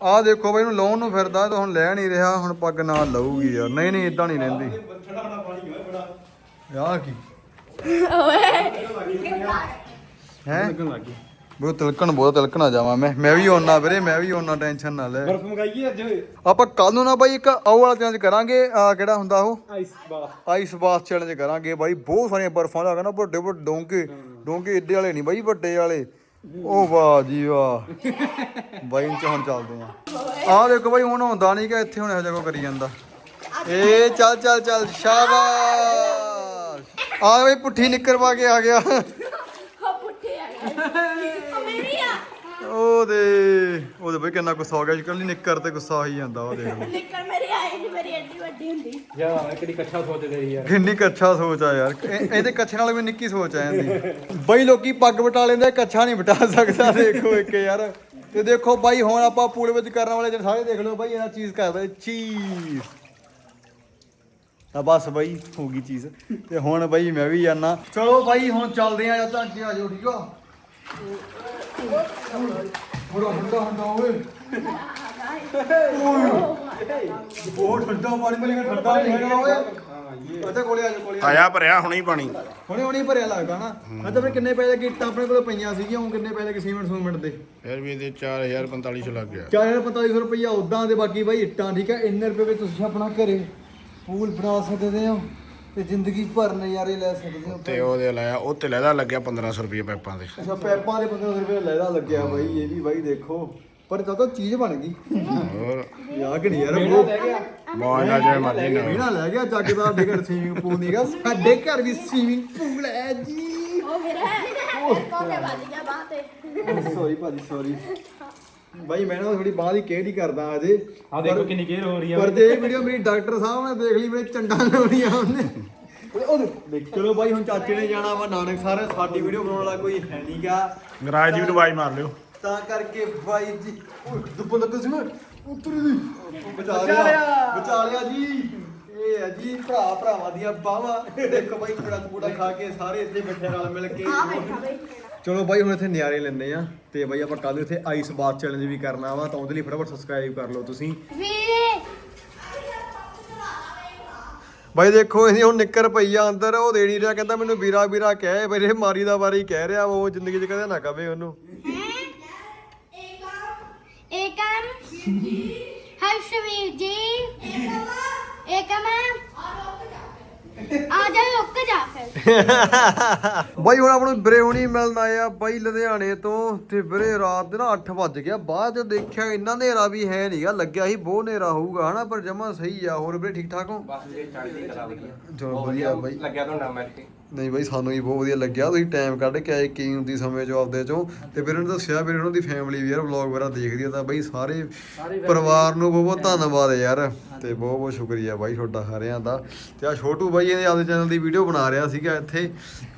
ਆਹ ਦੇਖੋ ਬਾਈ ਨੂੰ ਲਾਉਣ ਨੂੰ ਫਿਰਦਾ ਤਾਂ ਹੁਣ ਲੈ ਨਹੀਂ ਰਿਹਾ ਹੁਣ ਪੱਗ ਨਾਲ ਲਊਗੀ ਯਾਰ। ਨਹੀਂ ਨਹੀਂ ਇਦਾਂ ਨਹੀਂ ਰਹਿੰਦੀ। ਯਾਰ ਕੀ? ਹੈ? ਲੱਗਣ ਲੱਗ ਬਹੁਤ ਤਿਲਕਣ ਬਹੁਤ ਤਿਲਕਣਾ ਜਾਵਾਂ ਮੈਂ। ਮੈਂ ਵੀ ਆਉਣਾ ਵੀਰੇ ਮੈਂ ਵੀ ਆਉਣਾ ਟੈਨਸ਼ਨ ਨਾ ਲੈ। ਬਰਫ ਮੰਗਾਈਏ ਅੱਜ? ਆਪਾਂ ਕੱਲ ਨੂੰ ਨਾ ਬਾਈ ਇੱਕ ਆਉ ਵਾਲਾ ਚੈਲੰਜ ਕਰਾਂਗੇ ਆ ਕਿਹੜਾ ਹੁੰਦਾ ਉਹ? Ice bath ice bath challenge ਕਰਾਂਗੇ ਬਾਈ ਬਹੁਤ ਸਾਰੀਆਂ ਬਰਫਾਂ ਦਾ ਨਾ ਵੱਡੇ ਵੱਡੇ ਡੋਂਗੇ ਡੋਂਗੇ ਏਡੇ ਵਾਲੇ ਨਹੀਂ ਬਾਈ ਵੱਡੇ ਵਾਲੇ। ਓ ਵਾਹ ਜੀ ਵਾਹ। ਬਾਈ ਚ ਹੁਣ ਚੱਲਦੇ ਆ। ਆਹ ਦੇਖੋ ਬਾਈ ਹੁਣ ਹੁੰਦਾ ਨਹੀਂ ਕਿ ਇੱਥੇ ਹੁਣ ਇਹੋ ਜਿਹਾ ਕੋ ਕਰੀ ਜਾਂਦਾ। ਏ ਚੱਲ ਚੱਲ ਚੱਲ ਸ਼ਾਬਾਸ਼। ਆ ਬਈ ਪੁੱਠੀ ਨਿੱਕਰ ਪਾ ਕੇ ਆ ਗਿਆ। ਉਹਦੇ ਉਹਦੇ ਬਈ ਕਿੰਨਾ ਗੁੱਸਾ ਹੋ ਗਿਆ ਕੱਲੀ ਨਿੱਕਰ ਤੇ ਗੁੱਸਾ ਹੋਈ ਜਾਂਦਾ ਉਹ ਦੇਖ ਲਓ। ਨਿੱਕਰ ਮੇਰੀ ਆਈ ਨਹੀਂ ਮੇਰੀ ਐਡੀ ਵੱਡੀ ਹੁੰਦੀ। ਯਾ ਕਿਹੜੀ ਕੱਛਾ ਸੋਚ ਤੇਰੀ ਯਾਰ। ਕਿੰਨੀ ਕੱਛਾ ਸੋਚ ਆ ਯਾਰ ਇਹ- ਇਹਦੇ ਕੱਛੇ ਨਾਲ ਵੀ ਨਿੱਕੀ ਸੋਚ ਆ ਜਾਂਦੀ। ਬਈ ਲੋਕੀ ਪੱਗ ਬਟਾ ਲੈਂਦੇ ਕੱਛਾ ਨਹੀਂ ਬਟਾ ਸਕਦਾ ਦੇਖੋ ਇੱਕ ਯਾਰ। ਤੇ ਦੇਖੋ ਬਾਈ ਹੁਣ ਆਪਾਂ ਪੂਲ ਵਿੱਚ ਕਰਨ ਵਾਲੇ ਜਿਹੜੇ ਸਾਰੇ ਦੇਖ ਲਓ ਬਾਈ ਇਹਨਾਂ ਚੀਜ਼ ਕਰਦਾ ਚੀਜ਼। ਤਾਂ ਬਸ ਬਾਈ ਹੋ ਗਈ ਚੀਜ਼। ਤੇ ਹੁਣ ਬਾਈ ਮੈਂ ਵੀ ਜਾਣਾ ਚਲੋ ਬਾਈ ਹੁਣ ਚੱਲਦੇ ਆ ਜਾਂ ਤਾਂ ਅੱਗੇ ਆ ਜਾਓ ਠੀਕ ਆ? ਥੋੜਾ ਠੰਡਾ ਠੰਡਾ ਓਏ। ਬਹੁਤ ਠੰਡਾ ਪਾਣੀ ਮਿਲੇਗਾ ਠੰਡਾ ਨਹੀਂ ਹੈਗਾ ਓਏ। ਅੱਛਾ ਕੋਲੇ ਆ ਜਾ ਕੋਲੇ ਆ ਜਾ। ਆਇਆ ਭਰਿਆ ਹੁਣੇ ਹੀ ਪਾਣੀ। ਹੁਣੇ ਹੁਣੇ ਭਰਿਆ ਲੱਗਦਾ ਨਾ। ਅੱਛਾ ਫਿਰ ਕਿੰਨੇ ਪੈਸੇ ਦੀ ਆਪਣੇ ਕੋਲ ਪਈਆਂ ਸੀਗੀਆਂ ਉਹ ਕਿੰਨੇ ਪੈਸੇ ਦੀ ਸੀਮੈਂਟ ਸੂਮੈਂਟ ਦੇ? ਫਿਰ ਵੀ ਇਹਦੇ 4045 ਲੱਗ ਗਿਆ। 4045 ਰੁਪਈਆ ਉਦਾਂ ਦੇ ਬਾਕੀ ਬਾਈ ਇੱਟਾਂ ਠੀਕ ਹੈ? ਇੰਨੇ ਰੁਪਏ ਵਿੱਚ ਤੁਸੀਂ ਆਪਣਾ ਘਰੇ ਪੂਲ ਬਣਾ ਸਕਦੇ ਹੋ। ਤੇ ਜ਼ਿੰਦਗੀ ਭਰ ਨਜ਼ਾਰੇ ਲੈ ਸਕਦੇ ਹੋ ਤੇ ਉਹਦੇ ਲਾਇਆ ਉਹ ਤੇ ਲੈਦਾ ਲੱਗਿਆ 1500 ਰੁਪਏ ਪੈਪਾਂ ਦੇ ਅੱਛਾ ਪੈਪਾਂ ਦੇ 1500 ਰੁਪਏ ਲੈਦਾ ਲੱਗਿਆ ਬਾਈ ਇਹ ਵੀ ਬਾਈ ਦੇਖੋ। ਪਰ ਤਾਂ ਤਾਂ ਚੀਜ਼ ਬਣ ਗਈ। ਹੋਰ? ਯਾ ਕਿ ਨਹੀਂ ਯਾਰ ਉਹ ਬਹੁਤ ਨਾ ਜਿਵੇਂ ਮਰਜ਼ੀ ਨਾ ਮੀਨਾ ਲੈ ਗਿਆ ਜੱਗ ਦਾ ਸਾਡੇ ਘਰ ਸਵੀਮਿੰਗ ਪੂਲ ਨਹੀਂਗਾ ਸਾਡੇ ਘਰ ਵੀ ਸਵੀਮਿੰਗ ਪੂਲ ਹੈ ਜੀ। ਉਹ ਮੇਰਾ ਕੋਤੇ ਵੱਜ ਗਿਆ ਬਾਹ ਤੇ। ਸੌਰੀ ਭਾਜੀ ਸੌਰੀ ਬਾਈ ਮੈਂ ਨਾ ਥੋੜੀ ਬਾਹ ਦੀ ਕੇਅਰ ਹੀ ਕਰਦਾ ਅਜੇ। ਆ ਦੇਖੋ ਕਿੰਨੀ ਕੇਅਰ ਹੋ ਰਹੀ ਆ। ਪਰ ਜੇ ਇਹ ਵੀਡੀਓ ਮੇਰੀ ਡਾਕਟਰ ਸਾਹਿਬ ਨੇ ਦੇਖ ਲਈ ਮੇਰੇ ਚੰਡਾ ਲਾਉਣੀਆਂ ਉਹਨੇ। ਉਹ ਦੇਖ ਚਲੋ ਬਾਈ ਹੁਣ ਚਾਚੇ ਨੇ ਜਾਣਾ ਵਾ ਨਾਨਕ ਸਾਰੇ ਸਾਡੀ ਵੀਡੀਓ ਬਣਾਉਣ ਵਾਲਾ ਕੋਈ ਹੈ ਨਹੀਂਗਾ ਗਰਾਜ ਦੀ ਵੀ ਦਵਾਈ ਮਾਰ ਲਿਓ। ਤਾਂ ਕਰਕੇ ਬਾਈ ਜੀ ਉਹ ਦੁੱਬ ਲੱਗ ਸੀ ਮੈਂ ਉਤਰੀ ਦੀ। ਬਚਾ ਲਿਆ ਬਚਾ ਲਿਆ ਜੀ। ਇਹ ਹੈ ਜੀ ਭਰਾ ਭਰਾਵਾਂ ਦੀਆਂ ਬਾਹਾਂ। ਦੇਖੋ ਬਾਈ ਕੂੜਾ ਕੂੜਾ ਖਾ ਕੇ ਸਾਰੇ ਇੱਥੇ ਬੈਠੇ ਨਾਲ ਮਿਲ ਕੇ। ਚਲੋ ਬਾਈ ਹੁਣ ਇੱਥੇ ਨਿਆਰੇ ਲੈਂਦੇ ਆ ਤੇ ਬਾਈ ਆਪਾਂ ਕੱਲ ਇੱਥੇ ਆਈਸ ਬਾਥ ਚੈਲੰਜ ਵੀ ਕਰਨਾ ਵਾ ਤਾਂ ਉਹਦੇ ਲਈ ਫਟਾਫਟ ਸਬਸਕ੍ਰਾਈਬ ਕਰ ਲਓ ਤੁਸੀਂ। ਵੀਰੇ! ਬਾਈ ਦੇਖੋ ਇਹਦੀ ਹੁਣ ਨਿੱਕਰ ਪਈ ਆ ਅੰਦਰ ਉਹ ਦੇ ਨਹੀਂ ਰਿਹਾ ਕਹਿੰਦਾ ਮੈਨੂੰ ਵੀਰਾ ਵੀਰਾ ਕਹਿ ਮੇਰੇ ਮਾਰੀ ਦਾ ਵਾਰੀ ਕਹਿ ਰਿਹਾ ਉਹ ਜ਼ਿੰਦਗੀ 'ਚ ਕਦੇ ਨਾ ਕਵੇ ਉਹਨੂੰ। ਏਕਮ ਹਰਸ਼ਵੀਰ ਜੀ। ਏਕਮ ਆ ਜਾ ਰੁਕ ਜਾ ਫਿਰ। ਬਾਈ ਹੁਣ ਆਪਾਂ ਨੂੰ ਵੀਰੇ ਹੁਣੀ ਮਿਲਣ ਆਏ ਆ ਬਾਈ ਲੁਧਿਆਣੇ ਤੋਂ ਤੇ ਵੀਰੇ ਰਾਤ ਦੇ ਨਾ 8 ਵੱਜ ਗਿਆ ਬਾਅਦ ਚ ਦੇਖਿਆ ਇੰਨਾ ਹਨੇਰਾ ਵੀ ਹੈ ਨਹੀਂਗਾ ਲੱਗਿਆ ਸੀ ਬਹੁਤ ਹਨੇਰਾ ਹੋਊਗਾ ਹਨਾ ਪਰ ਜਮਾ ਸਹੀ ਆ। ਹੋਰ ਵੀਰੇ ਠੀਕ ਠਾਕ ਹੋ? ਬਸ ਵੀਰੇ 40 ਦੀ ਕਰਾ ਵਧੀਆ। ਚਲੋ ਵਧੀਆ ਬਾਈ। ਲੱਗਿਆ ਤੁਹਾਡਾ ਕੇ ਨਹੀਂ ਬਾਈ ਸਾਨੂੰ ਵੀ ਬਹੁਤ ਵਧੀਆ ਲੱਗਿਆ। ਤੁਸੀਂ ਟਾਈਮ ਕੱਢ ਕੇ ਆਏ ਕੀ ਹੁੰਦੀ ਸਮੇਂ ਚੋਂ ਆਪਦੇ ਚੋਂ। ਤੇ ਫਿਰ ਉਹਨੇ ਦੱਸਿਆ ਵੀ ਉਹਨਾਂ ਦੀ ਫੈਮਿਲੀ ਵੀ ਯਾਰ ਵਲੌਗ ਵਗੈਰਾ ਦੇਖਦੀ ਆ ਤਾਂ ਬਾਈ ਸਾਰੇ ਪਰਿਵਾਰ ਨੂੰ ਬਹੁਤ ਬਹੁਤ ਧੰਨਵਾਦ ਯਾਰ। ਤੇ ਬਹੁਤ ਬਹੁਤ ਸ਼ੁਕਰੀਆ ਬਾਈ ਤੁਹਾਡਾ ਸਾਰਿਆਂ ਦਾ। ਤੇ ਆ ਛੋਟੂ ਬਾਈ ਇਹਦੇ ਆਪਦੇ ਚੈਨਲ ਦੀ ਵੀਡੀਓ ਬਣਾ ਰਿਹਾ ਸੀਗਾ ਇੱਥੇ।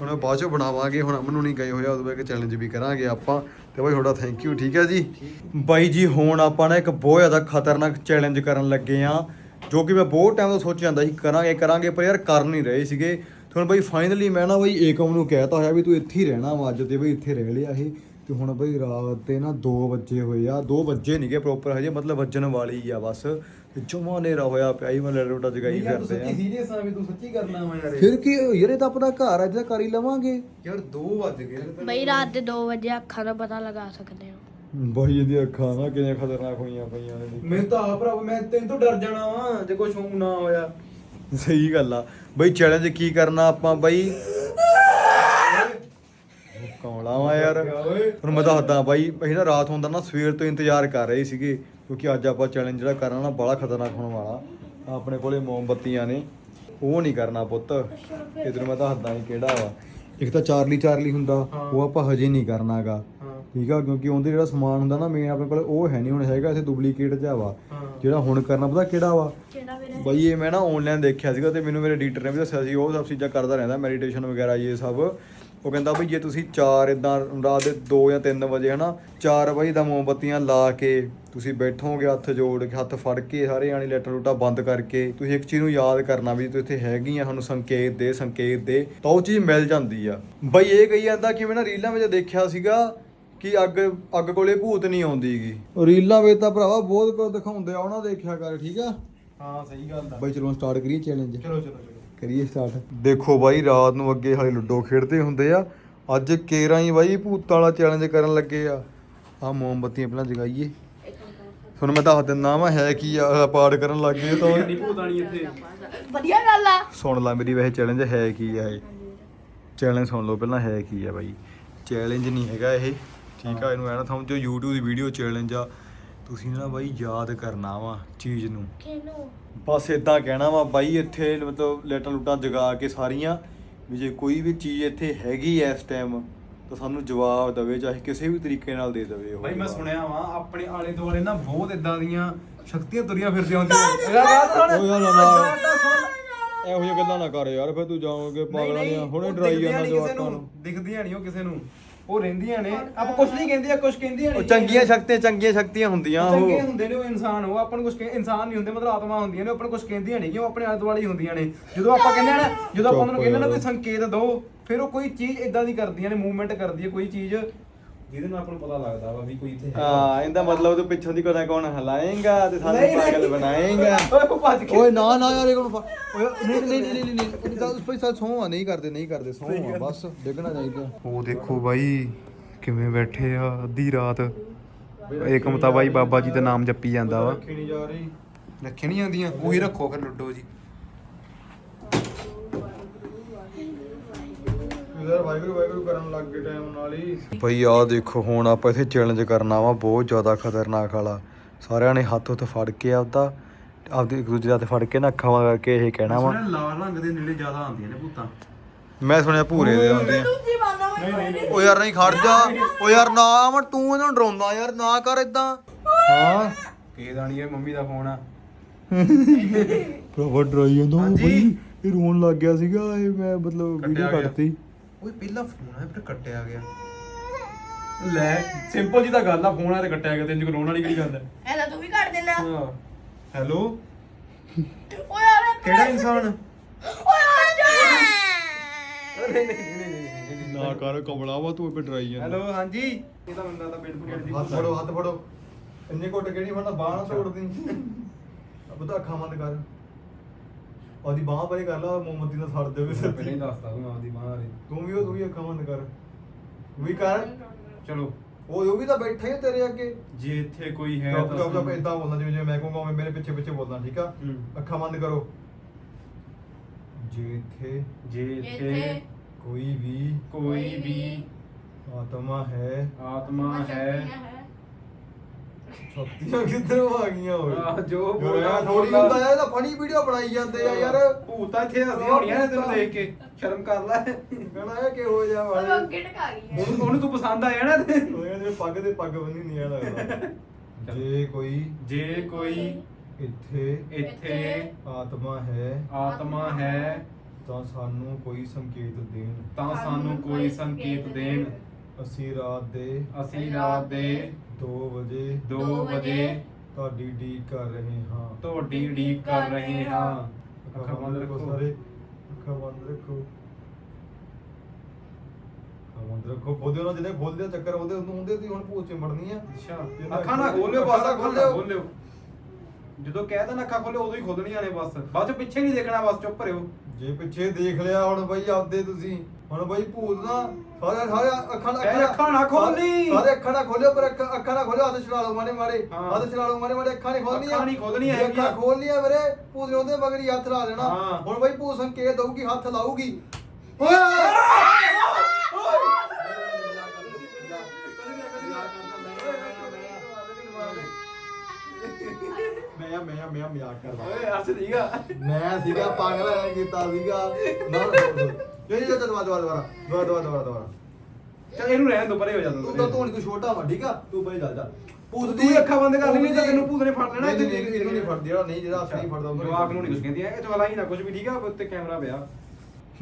ਹੁਣ ਬਾਅਦ ਚੋਂ ਬਣਾਵਾਂਗੇ। ਹੁਣ ਅਮਨ ਨੂੰ ਨਹੀਂ ਗਏ ਹੋਇਆ ਉਦੋਂ ਇੱਕ ਚੈਲੰਜ ਵੀ ਕਰਾਂਗੇ ਆਪਾਂ। ਤੇ ਬਾਈ ਤੁਹਾਡਾ ਥੈਂਕ ਯੂ ਠੀਕ ਹੈ ਜੀ? ਬਾਈ ਜੀ ਹੁਣ ਆਪਾਂ ਨਾ ਇੱਕ ਬਹੁਤ ਜ਼ਿਆਦਾ ਖਤਰਨਾਕ ਚੈਲੰਜ ਕਰਨ ਲੱਗੇ ਆ ਜੋ ਕਿ ਮੈਂ ਬਹੁਤ ਟਾਈਮ ਤੋਂ ਸੋਚੀ ਜਾਂਦਾ ਸੀ ਕਰਾਂਗੇ ਕਰਾਂਗੇ ਪਰ ਯਾਰ ਕਰ ਨਹੀਂ ਰਹੇ ਸੀਗੇ। ਹੁਣ ਬਈ ਫਾਈਨਲੀ ਮੈਂ ਨਾ ਬਈ ਏਕਮ ਨੂੰ ਕਹਿਤਾ ਹੋਇਆ ਵੀ ਤੂੰ ਇੱਥੇ ਹੀ ਰਹਿਣਾ ਵਾ ਅੱਜ ਤੇ ਬਈ ਇੱਥੇ ਰਹਿ ਲਿਆ ਇਹ ਤੇ ਹੁਣ ਬਈ ਰਾਤ ਦੇ ਨਾ 2 ਵਜੇ ਹੋਏ ਆ। 2 ਵਜੇ ਨਹੀਂਗੇ ਪ੍ਰੋਪਰ ਹਜੇ ਮਤਲਬ ਵੱਜਣ ਵਾਲੀ ਆ ਬਸ। ਤੇ ਜਮਾ ਹਨੇਰਾ ਹੋਇਆ ਪਿਆ ਹੀ ਮੈਂ ਲੈਟੋਟਾ ਜਗਾਈ ਫਿਰਦੇ ਆ। ਸੀਰੀਅਸ ਆ ਵੀ ਤੂੰ ਸੱਚੀ ਕਰਨਾ ਵਾ ਯਾਰ ਫਿਰ ਕੀ ਯਾਰ ਇਹ ਤਾਂ ਆਪਣਾ ਘਰ ਆ ਜਿਹਦਾ ਕਰ ਹੀ ਲਵਾਂਗੇ। ਯਾਰ 2 ਵੱਜ ਗਏ ਬਈ ਰਾਤ ਦੇ 2 ਵਜੇ ਅੱਖਾਂ ਦਾ ਪਤਾ ਲਗਾ ਸਕਦੇ ਹੋ। ਬਾਈ ਇਹਦੀਆਂ ਅੱਖਾਂ ਨਾ ਕਿੰਨੀਆਂ ਖਤਰਨਾਕ ਹੋਈਆਂ ਪਈਆਂ ਨੇ। ਮੈਨੂੰ ਤਾਂ ਆ ਭਰਾ ਮੈਂ ਤੈਨੂੰ ਤੋਂ ਡਰ ਜਾਣਾ ਵਾ ਜੇ ਕੁਝ ਨਾ ਹੋਇਆ। ਸਹੀ ਗੱਲ ਆ। ਬਈ ਚੈਲੰਜ ਕੀ ਕਰਨਾ ਆਪਾਂ ਬਈ? ਕੌਲਾ ਵਾ ਯਾਰ। ਹੁਣ ਮੈਂ ਦੱਸਦਾ ਬਾਈ ਅਸੀਂ ਨਾ ਰਾਤ ਹੁੰਦਾ ਨਾ ਸਵੇਰ ਤੋਂ ਇੰਤਜ਼ਾਰ ਕਰ ਰਹੇ ਸੀਗੇ ਕਿਉਂਕਿ ਅੱਜ ਆਪਾਂ ਚੈਲੰਜ ਜਿਹੜਾ ਕਰਨਾ ਨਾ ਬੜਾ ਖਤਰਨਾਕ ਹੋਣ ਵਾਲਾ। ਆਪਣੇ ਕੋਲੇ ਮੋਮਬੱਤੀਆਂ ਨੇ। ਉਹ ਨਹੀਂ ਕਰਨਾ ਪੁੱਤ। ਇਧਰ ਮੈਂ ਦੱਸਦਾ ਨਹੀਂ ਕਿਹੜਾ ਵਾ। ਇੱਕ ਤਾਂ ਚਾਰਲੀ ਚਾਰਲੀ ਹੁੰਦਾ ਉਹ ਆਪਾਂ ਹਜੇ ਨਹੀਂ ਕਰਨਾਗਾ। ਠੀਕ ਆ ਕਿਉਂਕਿ ਉਹਦੇ ਜਿਹੜਾ ਸਮਾਨ ਹੁੰਦਾ ਨਾ ਮੇਨ ਆਪਣੇ ਕੋਲ ਉਹ ਹੈ ਨਹੀਂ ਹੁਣ ਹੈਗਾ ਇੱਥੇ ਡੁਪਲੀਕੇਟ ਜਿਹਾ ਵਾ। ਜਿਹੜਾ ਹੁਣ ਕਰਨਾ ਪਤਾ ਕਿਹੜਾ ਵਾ? ਬਈ ਇਹ ਮੈਂ ਨਾ ਆਨਲਾਈਨ ਦੇਖਿਆ ਸੀਗਾ ਤੇ ਮੈਨੂੰ ਮੇਰੇ ਐਡੀਟਰ ਨੇ ਵੀ ਦੱਸਿਆ ਸੀ ਉਹ ਸਭ ਚੀਜ਼ਾਂ ਕਰਦਾ ਰਹਿੰਦਾ ਮੈਡੀਟੇਸ਼ਨ ਵਗੈਰਾ ਇਹ ਸਭ। ਉਹ ਕਹਿੰਦਾ ਬਈ ਜੇ ਤੁਸੀਂ 4 ਇਦਾਂ ਰਾਤ ਦੇ 2 ਜਾਂ 3 ਵਜੇ ਹਨਾ 4 ਵਜੇ ਦਾ ਮੋਮਬੱਤੀਆਂ ਲਾ ਕੇ ਤੁਸੀਂ ਬੈਠੋਗੇ ਹੱਥ ਜੋੜ ਕੇ ਹੱਥ ਫੜ ਕੇ ਸਾਰੇ ਜਾਣੇ ਲੈਟਰ ਲੂਟਾ ਬੰਦ ਕਰਕੇ ਤੁਸੀਂ ਇੱਕ ਚੀਜ਼ ਨੂੰ ਯਾਦ ਕਰਨਾ ਵੀ ਤੂੰ ਇੱਥੇ ਹੈਗੀ ਆ ਸਾਨੂੰ ਸੰਕੇਤ ਦੇ ਸੰਕੇਤ ਦੇ ਤਾਂ ਉਹ ਚੀਜ਼ ਮਿਲ ਜਾਂਦੀ ਆ। ਬਈ ਇਹ ਕਹੀ ਜਾਂਦਾ ਕਿ ਮੈਂ ਨਾ ਰੀਲਾਂ ਵਿੱਚ ਦੇਖਿਆ ਸੀਗਾ ਕਿ ਅੱਗ ਅੱਗ ਕੋਲੇ ਭੂਤ ਨਹੀਂ ਆਉਂਦੀਗੀ ਰੀਲਾਂ ਵਿੱਚ ਤਾਂ ਭਰਾਵਾ ਬਹੁਤ ਕੁਝ ਦਿਖਾਉਂਦੇ ਆ ਉਹਨਾਂ ਦੇਖਿਆ ਕਰ ਠੀਕ ਆ? ਹਾਂ ਸਹੀ ਗੱਲ ਆ। ਬਾਈ ਚਲੋ ਸਟਾਰਟ ਕਰੀਏ ਚੈਲੰਜ ਚਲੋ ਚਲੋ ਚਲੋ। ਕਰੀਏ ਸਟਾਰਟ ਦੇਖੋ ਬਾਈ ਰਾਤ ਨੂੰ ਅੱਗੇ ਹਾਲੇ ਲੁੱਡੋ ਖੇਡਦੇ ਹੁੰਦੇ ਆ। ਅੱਜ ਕੇਰਾਂ ਹੀ ਬਾਈ ਭੂਤਾਂ ਵਾਲਾ ਚੈਲੰਜ ਕਰਨ ਲੱਗੇ ਆ। ਆ ਮੋਮਬੱਤੀਆਂ ਪਹਿਲਾਂ ਜਗਾਈਏ। ਤੁਹਾਨੂੰ ਮੈਂ ਦੱਸ ਦਿੰਦਾ ਵਾ ਹੈ ਕੀ ਆ ਆਹ ਪਾਠ ਕਰਨ ਲੱਗ ਗਏ ਤਾਂ। ਨਹੀਂ ਭੂਤਾਣੀ ਇੱਥੇ? ਵਧੀਆ ਗੱਲ ਆ। ਸੁਣ ਲਾ ਮੇਰੀ ਵੈਸੇ ਚੈਲੰਜ ਹੈ ਕੀ ਆ ਇਹ। ਚੈਲੰਜ ਸੁਣ ਲਓ ਪਹਿਲਾਂ ਹੈ ਕੀ ਆ ਬਾਈ। ਚੈਲੰਜ ਨਹੀਂ ਹੈਗਾ ਇਹ। ਠੀਕ ਆ ਇਹਨੂੰ ਐ ਨਾ ਸਮਝੋ YouTube ਦੀ ਵੀਡੀਓ ਚੈਲੰਜ ਆ ਤੁਸੀਂ ਨਾ ਬਾਈ ਯਾਦ ਕਰਨਾ ਵਾ ਚੀਜ਼ ਨੂੰ। ਕਿਨੂੰ ਬਸ ਇਦਾਂ ਕਹਿਣਾ ਵਾ ਬਾਈ ਇੱਥੇ ਮਤਲਬ ਲੈਟਾਂ ਲੂਟਾਂ ਜਗਾ ਕੇ ਸਾਰੀਆਂ ਵੀ ਜੇ ਕੋਈ ਵੀ ਚੀਜ਼ ਇੱਥੇ ਹੈਗੀ ਐ ਇਸ ਟਾਈਮ ਤਾਂ ਸਾਨੂੰ ਜਵਾਬ ਦੇਵੇ ਚਾਹੇ ਕਿਸੇ ਵੀ ਤਰੀਕੇ ਨਾਲ ਦੇ ਦੇਵੇ ਉਹ ਭਾਈ ਮੈਂ। ਸੁਣਿਆ ਵਾ ਆਪਣੇ ਆਲੇ ਦੁਆਲੇ ਨਾ ਬਹੁਤ ਇਦਾਂ ਦੀਆਂ ਸ਼ਕਤੀਆਂ ਤੁਰੀਆਂ ਫਿਰਦੀਆਂ ਹੁੰਦੀਆਂ ਇਹਦਾ ਗੱਲ ਸੁਣ। ਨਾ। ਇਹੋ ਜਿਹੀਆਂ ਗੱਲਾਂ ਨਾ ਕਰ ਯਾਰ ਫਿਰ ਤੂੰ ਜਾਓਗੇ ਪਾਗਲਾਂ ਦੀਆਂ ਹੁਣੇ ਡਰਾਈ ਜਾਂਦਾ ਜਵਾਕਾਂ ਨੂੰ। ਦਿਖਦੀਆਂ ਨਹੀਂ ਉਹ ਕਿਸੇ ਨੂੰ। ਉਹ ਰਹਿੰਦੀਆਂ ਨੇ। ਆਪਾਂ ਕੁਝ ਨਹੀਂ ਕਹਿੰਦੇ ਆ ਕੁਝ ਕਹਿੰਦੀਆਂ ਉਹ ਨਹੀਂ ਚੰਗੀਆਂ ਸ਼ਕਤੀਆਂ ਚੰਗੀਆਂ ਸ਼ਕਤੀਆਂ ਹੁੰਦੀਆਂ ਚੰਗੇ ਉਹ। ਹੁੰਦੇ ਨੇ ਉਹ ਇਨਸਾਨ ਉਹ ਆਪਾਂ ਨੂੰ ਕੁਝ ਇਨਸਾਨ ਨਹੀਂ ਹੁੰਦੇ ਮਤਲਬ ਆਤਮਾ ਹੁੰਦੀਆਂ ਨੇ ਉਹ ਆਪਾਂ ਨੂੰ ਕੁਝ ਕਹਿੰਦੀਆਂ ਨਹੀਂ ਕਿ ਉਹ ਆਪਣੇ ਆਲੇ ਦੁਆਲੇ ਹੀ ਹੁੰਦੀਆਂ ਨੇ। ਜਦੋਂ ਆਪਾਂ ਕਹਿੰਦੇ ਆ ਨਾ ਜਦੋਂ ਆਪਾਂ ਨੂੰ ਕਹਿੰਦੇ ਨਾ ਕੋਈ ਸੰਕੇਤ ਦਿਓ ਫਿਰ ਉਹ ਕੋਈ ਚੀਜ਼ ਇਦਾਂ ਦੀ ਕਰਦੀਆਂ ਨੇ ਮੂਵਮੈਂਟ ਕਰਦੀ ਹੈ ਕੋਈ ਚੀਜ਼ ਜਿਹਦੇ ਨਾਲ ਆਪਾਂ ਨੂੰ ਪਤਾ ਲੱਗਦਾ ਵਾ ਵੀ ਕੋਈ ਇੱਥੇ ਹੈ ਹਾਂ ਇਹਦਾ ਮਤਲਬ ਤੂੰ ਪਿੱਛੋਂ ਦੀ ਕੋਣਾ ਕੌਣ ਹਲਾਏਗਾ ਤੇ ਸਾਨੂੰ। ਪਾਗਲ ਬਣਾਏਗਾ। ਓਏ ਉਹ ਭੱਜ ਕੇ ਓਏ ਨਾ ਨਾ ਯਾਰ ਇਹ ਕੋਲ ਓਏ ਨਹੀਂ ਨਹੀਂ ਨਹੀਂ ਨਹੀਂ ਨਹੀਂ ਇਹ ਤਾਂ ਪੈਸਾ ਸੋਹਾਂ ਨਹੀਂ ਕਰਦੇ ਨਹੀਂ ਕਰਦੇ ਸੋਹਾਂ ਬਸ ਡਿੱਗਣਾ ਚਾਹੀਦਾ। ਉਹ ਦੇਖੋ ਬਾਈ ਕਿਵੇਂ ਬੈਠੇ ਆ ਅੱਧੀ ਰਾਤ। ਏਕਮ ਤਾਂ ਬਾਈ ਬਾਬਾ ਜੀ ਦਾ ਨਾਮ ਜਪੀ ਜਾਂਦਾ ਵਾ। ਰੱਖੀ ਨਹੀਂ ਜਾ ਰਹੀ। ਰੱਖੇ ਨਹੀਂ ਜਾਂਦੀਆਂ ਉਹੀ ਰੱਖੋ ਫਿਰ ਲੁੱਡੋ ਜੀ। ਯਾਰ ਵਾਹਿਗੁਰੂ ਵਾਹਿਗੁਰੂ ਕਰਨ ਲੱਗ ਗਏ ਟਾਈਮ ਨਾਲ ਹੀ। ਭਈ ਆ ਦੇਖੋ ਹੁਣ ਆਪਾਂ ਇੱਥੇ ਚੈਲੰਜ ਕਰਨਾ ਵਾ ਬਹੁਤ ਜ਼ਿਆਦਾ ਖਤਰਨਾਕ ਵਾਲਾ। ਸਾਰਿਆਂ ਨੇ ਹੱਥ ਉੱਤੇ ਫੜ ਕੇ ਆਪਦਾ ਆਪਦੇ ਇੱਕ ਦੂਜੇ ਦੇ ਹੱਥ ਫੜ ਕੇ ਨਾ ਅੱਖਾਂ ਵਾਂ ਕਰਕੇ ਇਹ ਕਹਿਣਾ ਵਾ। ਲਾਲ ਰੰਗ ਦੇ ਨੇੜੇ ਜ਼ਿਆਦਾ ਆਉਂਦੀਆਂ ਨੇ ਭੂਤਾਂ। ਮੈਂ ਸੁਣਿਆ ਭੂਰੇ ਦੇ ਆਉਂਦੇ ਆ। ਮੈਂ ਓ ਯਾਰ ਨਹੀਂ ਖੜ ਜਾ। ਓ ਯਾਰ ਨਾ ਅਮਰ ਤੂੰ ਇਹਨਾਂ ਨੂੰ ਡਰਾਉਂਦਾ ਯਾਰ ਨਾ ਕਰ ਇਦਾਂ ਹਾਂ। ਕੇ ਦਾਣੀ ਇਹ ਮੰਮੀ ਦਾ ਫੋਨ ਆ। ਪ੍ਰੋਪਰ ਡਰਾਈ ਜਾਂਦਾ ਹਾਂਜੀ। ਇਹ ਰੋਣ ਲੱਗ ਗਿਆ ਸੀਗਾ ਇਹ ਮੈਂ ਮਤਲਬ ਵੀਡੀਓ। ਕੱਟਤੀ ਓਏ ਪਹਿਲਾ ਫੋਨ ਆ ਫਿਰ ਕੱਟਿਆ ਗਿਆ। ਲੈ ਸਿੰਪਲ ਜੀ ਤਾਂ ਗੱਲ ਆ ਫੋਨ ਆ ਤੇ ਕੱਟਿਆ ਗਿਆ ਤੇ ਇੰਜ ਕਰਾਉਣ ਵਾਲੀ ਕਿਹੜੀ ਗੱਲ ਹੈ ਐ ਤਾਂ ਤੂੰ ਵੀ ਕੱਢ ਦੇਣਾ। ਹਾਂ। ਹੈਲੋ? ਓਏ ਯਾਰ ਕਿਹੜਾ ਇਨਸਾਨ? ਓਏ ਆ ਜਾ ਨਹੀਂ ਨਹੀਂ ਨਹੀਂ ਨਹੀਂ ਨਾ ਕਰ ਕਮਲਾ ਵਾ ਤੂੰ ਇਹ ਡਰਾਈ ਹੈਲੋ ਹਾਂਜੀ? ਇਹ ਤਾਂ ਬੰਦਾ ਤਾਂ ਪੁਗੜ ਦੀ ਹੱਥ ਫੜੋ ਹੱਥ ਫੜੋ। ਇੰਨੇ ਘੁੱਟ ਕਿਹੜੀ ਫੜਨਾ ਬਾਹ ਨਾ ਤੋੜਦੀ ਅਬ ਤਾਂ ਅੱਖਾਂ ਬੰਦ ਕਰ। ਉਹਦੀ ਬਾਹ ਪਰੇ ਕਰ ਲਾ ਮੋਮਬੱਤੀ ਨਾਲ ਸੜ ਦੇਵੇ ਸਿਰ ਪਹਿਲਾਂ ਹੀ ਤੇ। ਦੱਸਤਾ ਤੂੰ ਆਪਦੀ ਮਾਂ ਬਾਰੇ। ਤੂੰ ਵੀ ਉਹ ਤੂੰ ਵੀ ਅੱਖਾਂ ਬੰਦ ਕਰ। ਤੂੰ ਵੀ ਕਰ। ਚਲੋ। ਉਹ ਉਹ ਵੀ ਤਾਂ ਬੈਠਾ ਹੀ ਆ ਤੇਰੇ ਅੱਗੇ। ਜੇ ਇੱਥੇ ਕੋਈ ਹੈ ਤਾਂ ਸਾਨੂੰ- ਇਦਾਂ ਬੋਲਣਾ ਜਿਵੇਂ ਜਿਵੇਂ ਮੈਂ ਕਹੂੰਗਾ ਉਵੇਂ ਮੇਰੇ ਪਿੱਛੇ ਪਿੱਛੇ ਬੋਲਣਾ ਠੀਕ ਆ? ਹੂੰ। ਅੱਖਾਂ ਬੰਦ ਕਰੋ। ਜੇ ਇੱਥੇ ਜੇ ਇੱਥੇ ਇੱਥੇ ਕੋਈ ਵੀ ਕੋਈ ਵੀ ਆਤਮਾ ਹੈ। ਆਤਮਾ ਹੈ। ਕਿੱਧਰੋਂ ਆ ਗਈਆਂ ਓਏ? ਆਹ, ਜੋ ਇਹ ਥੋੜੀ ਹੁੰਦਾ ਆ ਇਹ ਤਾਂ ਫਨੀ ਵੀਡੀਓ ਬਣਾਈ ਜਾਂਦੇ ਆ ਯਾਰ। ਭੂਤਾਂ ਇੱਥੇ ਹੱਸਦੀਆਂ ਹੋਣੀਆਂ ਨੇ ਤੈਨੂੰ ਦੇਖ ਕੇ। ਸ਼ਰਮ ਕਰ ਲੈ। ਕਹਣਾ ਇਹ ਕਿਹੋ ਜਿਹਾ ਉਹ ਵਾਲੇ ਅੱਗੇ ਟਕਾ ਗਈ ਹੈ। ਉਹਨੂੰ ਉਹਨੂੰ ਤੂੰ ਪਸੰਦ ਆਇਆ ਨਾ ਤੇ ਉਹਦੇ ਜਿਹੜੇ ਪੱਗ ਦੇ ਪੱਗ ਬੰਨੀ ਨਹੀਂ ਆ ਲੱਗਦਾ। ਜੇ ਕੋਈ ਜੇ ਕੋਈ ਇੱਥੇ ਇੱਥੇ ਆਤਮਾ ਹੈ ਆਤਮਾ ਹੈ ਤਾਂ ਸਾਨੂੰ ਕੋਈ ਸੰਕੇਤ ਦੇਣ। ਤਾਂ ਸਾਨੂੰ ਕੋਈ ਸੰਕੇਤ ਦੇਣ। ਅਸੀਂ ਰਾਤ ਦੇ ਅਸੀਂ ਰਾਤ ਦੇ 2 ਵਜੇ 2 ਦੋ ਵਜੇ ਤੁਹਾਡੀ ਡੀਕ ਕਰ ਰਹੇ ਹਾਂ। ਤੁਹਾਡੀ ਉਡੀਕ ਕਰ ਰਹੇ ਹਾਂ। ਅੱਖਾਂ ਬੰਦ ਰੱਖੋ ਸਾਰੇ। ਅੱਖਾਂ ਬੰਦ ਰੱਖੋ। ਅੱਖਾਂ ਬੰਦ ਰੱਖੋ। ਖੋਦੇ ਉਹਨਾਂ ਜਿਹਨੇ ਖੋਲਦੇ ਚੱਕਰ ਉਹਦੇ ਉਹਨੂੰ ਉਹਦੇ ਦੀ ਹੁਣ ਭੂਤ ਚਿੰਬੜਨੀ ਆ। ਅੱਛਾ। ਜਿੰਨਾ ਅੱਖਾਂ ਨਾ ਖੋਲਿਓ ਬਸ ਅੱਖਾਂ ਖੋਲਿਓ। ਜਦੋਂ ਕਹਿ ਦੇਣਾ ਅੱਖਾਂ ਖੋਲਿਓ ਉਦੋਂ ਹੀ ਖੋਲਣੀਆਂ ਨੇ ਬਸ। ਬਾਅਦ ਚ ਪਿੱਛੇ ਨਹੀਂ ਦੇਖਣਾ ਬਸ ਚੁੱਪ ਰਹੋ ਜੇ ਪਿੱਛੇ ਦੇਖ ਲਿਆ ਹੁਣ ਬਾਈ ਆਪਦੇ ਤੁਸੀਂ। ਹੁਣ ਬਾਈ ਭੂਤ ਨਾ ਸਾਰੇ ਸਾਰੇ ਅੱਖਾਂ ਕਹਿ ਅੱਖਾਂ ਨਾ ਖੋਲਣੀ। ਸਾਰੇ ਅੱਖਾਂ ਨਾ ਖੋਲਿਓ ਪਰ ਅੱਖਾਂ ਅੱਖਾਂ ਨਾ ਖੋਲਿਓ ਹੱਥ ਛੜਾ ਲਓ ਮਾਰੇ ਮਾਰੇ। ਹੱਥ ਛੜਾ ਲਓ ਮਾਰੇ ਮਾਰੇ ਅੱਖਾਂ ਨਹੀਂ ਖੋਲਣੀਆਂ ਅੱਖਾਂ ਨਹੀਂ ਖੋਲਣੀਆਂ ਜੇ ਅੱਖਾਂ ਹੈਗੀਆਂ। ਖੋਲਣੀਆਂ ਵੀਰੇ ਭੂਤ ਨੇ ਉਹਦੇ ਮਗਰ ਹੀ ਹੱਥ ਲਾ ਦੇਣਾ। ਹੁਣ ਬਾਈ ਭੂਤ ਸੰਕੇਤ ਦਊਗੀ ਹੱਥ ਲਾਊਗੀ ਮੈਂ ਮੈਂ ਮੈਂ ਮਜ਼ਾਕ ਕਰਦਾ। ਓਏ ਅਰਸ਼ ਦੀਗਾ ਮੈਂ ਸੀਗਾ ਪਾਗਲ ਐ ਕੀਤਾ ਸੀਗਾ। ਨਾ ਨਹੀਂ ਨਹੀਂ ਦਵਾ ਦਵਾ ਦਵਾ ਦਵਾ ਦਵਾ ਦਵਾ ਦਵਾ ਚੱਲ ਇਹਨੂੰ ਰਹਿਣ ਦੋ ਪਰੇ ਹੋ ਜਾ ਤੂੰ। ਤਾਂ ਤੂੰ ਕੋਈ ਛੋਟਾ ਵਾ ਠੀਕ ਆ? ਤੂੰ ਬਈ ਚੱਲ ਜਾ। ਭੂਤ ਤੂੰ ਹੀ ਅੱਖਾਂ ਬੰਦ ਕਰ ਨਹੀਂ ਤਾਂ ਤੈਨੂੰ ਭੂਤ ਨੇ ਫੜ ਲੈਣਾ, ਨਹੀਂ ਇਹਦੇ- ਨਹੀਂ ਇਹਨੂੰ ਨਹੀਂ ਫੜਦੀ ਜਿਹੜਾ ਨਹੀਂ ਜਿਹੜਾ ਅਸਲੀ ਫੜਦਾ ਉਹਨੂੰ ਜਵਾਕ ਨੂੰ ਨਹੀਂ ਕੁਝ ਕਹਿੰਦੀ। ਇਹ ਚਵਾਲਾ ਹੀ ਨਾ ਕੁਝ ਵੀ ਠੀਕ ਆ? ਉੱਤੇ ਕੈਮਰਾ ਪਿਆ।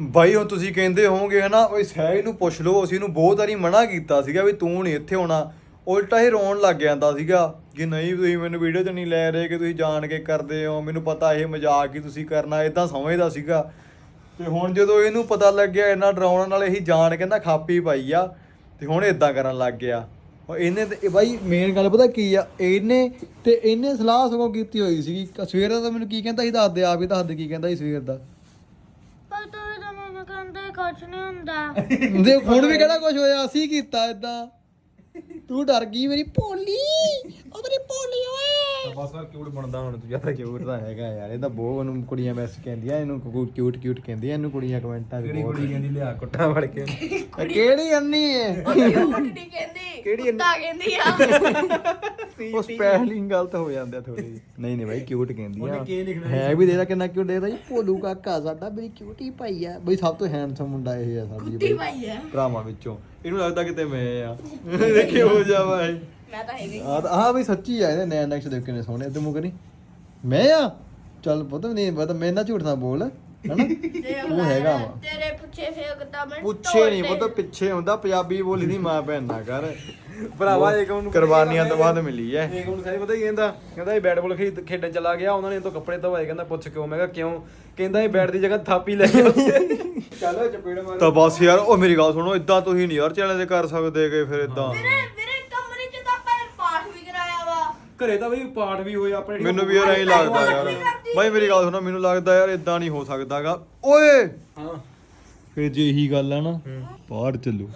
ਬਾਈ ਹੁਣ ਤੁਸੀਂ ਕਹਿੰਦੇ ਹੋਵੋਗੇ ਹਨਾ ਓਏ ਸਹਿਜ ਨੂੰ ਪੁੱਛ ਲਓ ਅਸੀਂ ਇਹਨੂੰ ਬਹੁਤ ਵਾਰੀ ਮਨਾ ਕੀਤਾ ਸੀਗਾ ਵੀ ਤੂੰ ਨਹੀਂ ਇੱਥੇ ਹੋਣਾ ਉਲਟਾ ਹੀ ਰੋਣ ਲੱਗ ਜਾਂਦਾ ਸੀਗਾ ਕਿ ਨਹੀਂ ਤੁਸੀਂ ਮੈਨੂੰ ਵੀਡੀਓ 'ਚ ਨਹੀਂ ਲੈ ਰਹੇ ਕਿ ਤੁਸੀਂ ਜਾਣ ਕੇ ਕਰਦੇ ਹੋ ਮੈਨੂੰ ਪਤਾ ਇਹ ਮਜ਼ਾਕ ਹੀ ਤੁਸੀਂ ਕਰਨਾ ਇਦਾਂ ਸਮਝਦਾ ਸੀਗਾ। ਤੇ ਹੁਣ ਜਦੋਂ ਇਹਨੂੰ ਪਤਾ ਲੱਗਿਆ ਇੰਨਾ ਡਰਾਉਣ ਨਾਲ ਇਹੀ ਜਾਣ ਕਹਿੰਦਾ ਖਾਪੀ ਪਾਈ ਆ ਤੇ ਹੁਣ ਇਦਾਂ ਕਰਨ ਲੱਗ ਗਿਆ। ਉਹ ਇਹਨੇ ਤੇ ਬਾਈ ਮੇਨ ਗੱਲ ਪਤਾ ਕੀ ਆ ਇਹਨੇ ਤੇ ਇਹਨੇ ਸਲਾਹ ਸਗੋਂ ਕੀਤੀ ਹੋਈ ਸੀਗੀ। ਸਵੇਰ ਦਾ ਤਾਂ ਮੈਨੂੰ ਕੀ ਕਹਿੰਦਾ ਸੀ ਦੱਸ ਦੇ ਆਪ ਹੀ ਦੱਸ ਦੇ ਕੀ ਕਹਿੰਦਾ ਸੀ ਸਵੇਰ ਦਾ। ਪਰ ਤੂੰ ਤਾਂ ਮੈਨੂੰ ਕਹਿੰਦਾ ਕੁਝ ਨਹੀਂ ਹੁੰਦਾ। ਦੇ ਹੁਣ ਵੀ ਕਿਹੜਾ ਕੁਝ ਹੋਇਆ ਅਸੀਂ ਕੀਤਾ ਇਦਾਂ ਤੂੰ ਡਰ ਗਈ ਮੇਰੀ ਭੋਲੀ। ਉਹ ਮੇਰੀ ਭੋਲੀ ਓਏ। ਬਸ ਕਿਊਟ ਬਣਦਾ ਹੁਣ ਤੂੰ ਜ਼ਿਆਦਾ। ਕਿਊਟ ਤਾਂ ਹੈਗਾ ਯਾਰ ਇਹ ਤਾਂ ਬਹੁਤ ਉਹਨੂੰ ਕੁੜੀਆਂ ਮੈਸ ਕਹਿੰਦੀਆਂ ਇਹਨੂੰ ਕਿਊਟ ਕਿਊਟ ਕਹਿੰਦੀਆਂ ਇਹਨੂੰ ਕੁੜੀਆਂ ਕਮੈਂਟਾਂ ਕਿਹੜੀ ਬਹੁਤ ਕੁੜੀ ਕਹਿੰਦੀ ਲਿਆ ਕੁੱਟਾ ਫੜ ਕੇ ਕਿਹੜੀ ਅੰਨੀ ਹੈ ਉਹ ਕਿਉਂ ਕਹਿੰਦੀ ਕਿਹੜੀ ਕੁੱਤਾ ਕਹਿੰਦੀ ਆ। ਉਹ ਸਪੈਲਿੰਗ ਗਲਤ ਹੋ ਜਾਂਦੇ ਥੋੜੀ ਨਹੀਂ ਨਹੀਂ ਬਾਈ ਕਿਊਟ ਕਹਿੰਦੀ ਉਹਨੇ ਆ ਕੀ ਲਿਖਣਾ ਹੈ ਵੀ ਦੇਖਦਾ ਕਿੰਨਾ ਕਿਊਟ ਦੇਖਦਾ ਜੀ। ਭੋਲੂ ਕਾਕਾ ਸਾਡਾ ਬਈ ਕਿਊਟ ਹੀ ਭਾਈ ਆ। ਬਈ ਸਭ ਤੋਂ ਹੈਂਡਸਮ ਮੁੰਡਾ ਇਹ ਆ ਸਾਡੀ ਕੁੱਤੀ ਬਈ। ਭਾਈ ਆ। ਭਰਾਵਾਂ ਵਿੱਚੋਂ। ਇਹਨੂੰ ਲੱਗਦਾ ਕਿਤੇ ਮੈਂ ਆ। ਦੇਖੇ ਹੋ ਜਾਵਾ ਇਹ। ਮੈਂ ਤਾਂ ਹੈਗੀ ਆ ਤਾਂ- ਆਹ ਬਈ ਸੱਚੀ ਆ ਇਹਦੇ ਨੈਣ ਨਕਸ਼ ਦੇਖ ਕਿੰਨੇ ਸੋਹਣੇ। ਤੇ ਮੂੰਹ ਕਰੀ। ਮੈਂ ਆ? ਚੱਲ ਪੁੱਤ ਨਹੀਂ ਪਤਾ ਮੈਂ ਨਾ ਝੂਠ ਨਾ ਬੋਲ। ਹਨਾ? ਉਹ ਹੈਗਾ ਵਾ। ਤੇਰੇ ਪੁੱਛੇ ਫੇਕਦਾ ਮੈਂ ਪੁੱਛੇ ਨਹੀਂ ਪੁੱਤ ਪਿੱਛੇ ਹੁੰਦਾ ਪੰਜਾਬੀ ਬੋਲੀ ਦੀ ਮਾਂ ਭੈਣ ਨਾ ਕਰ। ਭਰਾਵਾ ਇੱਕ ਉਹਨੂੰ ਕੁਰਬਾਨੀਆਂ ਤੋਂ ਬਾਅਦ ਮਿਲੀ ਐ। ਇੱਕ ਉਹਨੂੰ ਸਾਰੀ ਪਤਾ ਹੀ ਕਹਿੰਦਾ ਕਹਿੰਦਾ ਇਹ ਬੈਟ ਬਾਲ ਖੇਡ ਖੇਡਣ ਚਲਾ ਗਿਆ ਉਹਨਾਂ ਨੇ ਇਹ ਤੋਂ ਕੱਪੜੇ ਧਵਾਏ ਕਹਿੰਦਾ ਪੁੱਛ ਕਿਉਂ? ਮੈਂ ਕਿਹਾ ਕਿਉਂ? ਕਹਿੰਦਾ ਇਹ ਬੈਟ ਦੀ ਜਗ੍ਹਾ ਥਾਪੀ ਲੈ ਗਿਆ ਚੱਲ ਚਪੇੜ ਮਾਰ ਤਾਂ ਬਸ ਯਾਰ ਉਹ ਮੇਰੀ ਗੱਲ ਸੁਣੋ ਇਦਾਂ ਤੁਸੀਂ ਨਹੀਂ ਯਾਰ ਚੈਨਲ ਤੇ ਕਰ ਸਕਦੇਗੇ ਫਿਰ ਇਦਾਂ ਵੀਰੇ ਵੀਰੇ ਕਮਰੇ ਚ ਤਾਂ ਪੈਰ ਪਾਠ ਵੀ ਕਰਾਇਆ ਵਾ ਘਰੇ ਤਾਂ ਬਈ ਪਾਠ ਵੀ ਹੋਏ ਆਪਣੇ ਮੈਨੂੰ ਵੀ ਯਾਰ ਐਂ ਲੱਗਦਾ ਯਾਰ। ਬਾਈ ਮੇਰੀ ਗੱਲ ਸੁਣੋ ਮੈਨੂੰ ਲੱਗਦਾ ਯਾਰ ਇਦਾਂ ਨਹੀਂ ਹੋ ਸਕਦਾਗਾ। ਓਏ! ਹਾਂ। ਫਿਰ ਜੇ ਇਹੀ ਗੱਲ ਆ ਨਾ ਬਾਹਰ ਚੱਲੋ।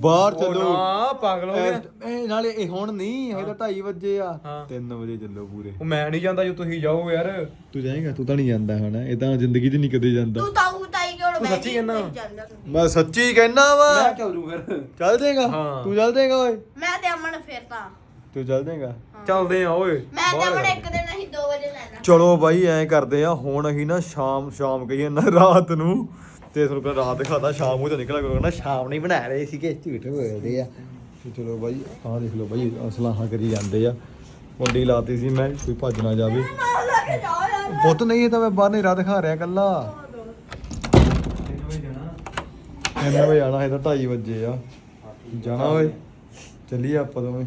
ਬਾਹਰ ਚੱਲੋ। ਨਾ ਪਾਗਲ ਹੋ ਗਿਆ। ਇਹ ਨਾਲੇ ਇਹ ਹੁਣ ਨਹੀਂ ਹਜੇ ਤਾਂ 2:30 ਵਜੇ ਆ। ਹਾਂ। 3 ਵਜੇ ਚੱਲੋ ਪੂਰੇ। ਉਹ ਮੈਂ ਨਹੀਂ ਜਾਂਦਾ ਜੋ ਤੁਸੀਂ ਜਾਓ ਯਾਰ। ਤੂੰ ਜਾਏਗਾ ਤੂੰ ਤਾਂ ਨਹੀਂ ਜਾਂਦਾ ਹੁਣ ਇਹ ਤਾਂ ਜ਼ਿੰਦਗੀ 'ਚ ਨਹੀਂ ਕਦੇ ਜਾਂਦਾ। ਤੂੰ ਤਾਊ ਤਾਈ ਕੋਲ ਤੂੰ ਸੱਚੀ ਕਹਿੰਦਾ? ਤੂੰ। ਮੈਂ ਸੱਚੀ ਕਹਿਣਾ ਵਾ। ਮੈਂ ਚੱਲ ਜੂ ਫਿਰ। ਚੱਲ ਜਾਏਗਾ ਹਾਂ। ਤੂੰ ਚੱਲ ਜਾਏਗਾ ਓਏ। ਮੈਂ ਤੇ ਅਮਨ ਫਿਰ ਤਾਂ। ਤੂੰ ਚੱਲ ਜਾਏਗਾ? ਚੱਲਦੇ ਆ ਓਏ। ਮੈਂ ਤੇ ਇੱਕ ਦਿਨ ਅਸੀਂ 2 ਵਜੇ ਲੈਣਾ ਚਲੋ ਬਾਈ ਐਂ ਕਰਦੇ ਆ ਹੁਣ ਅਸੀਂ ਨਾ ਸ਼ਾਮ ਸ਼ਾਮ ਕਹੀਏ ਨਾ ਰਾਤ ਨੂੰ। ਤੇ ਤੁਹਾਨੂੰ ਪਹਿਲਾਂ ਰਾਤ ਦਿਖਾਤਾ ਸ਼ਾਮ ਨੂੰ ਤਾਂ ਨਿਕਲਿਆ ਕਰੋ ਸ਼ਾਮ ਨਹੀਂ ਬਣਾ ਰਹੇ ਸੀਗੇ ਝੂਠ ਬੋਲਦੇ ਆ। ਤੇ ਚਲੋ ਬਾਈ ਆਹ ਦੇਖ ਲਓ ਬਾਈ ਅਸਲਾਹਾਂ ਕਰੀ ਜਾਂਦੇ ਆ। ਮੁੰਡੀ ਲਾਤੀ ਸੀ ਮੈਂ ਕੋਈ ਭੱਜ ਨਾ ਜਾਵੇ। ਪੁੱਤ ਨਹੀਂ ਇਹ ਤਾਂ ਮੈਂ ਬਾਹਰ ਨਹੀਂ ਰਾਹ ਦਿਖਾ ਰਿਹਾ ਕੱਲਾ ਇਹਨੇ ਵਜੇ ਆਣਾ ਇਹ ਤਾਂ 2:30 ਵਜੇ ਆ। ਜਾਣਾ ਓਏ। ਚੱਲੀਏ ਆਪਾਂ ਦੋਵੇਂ।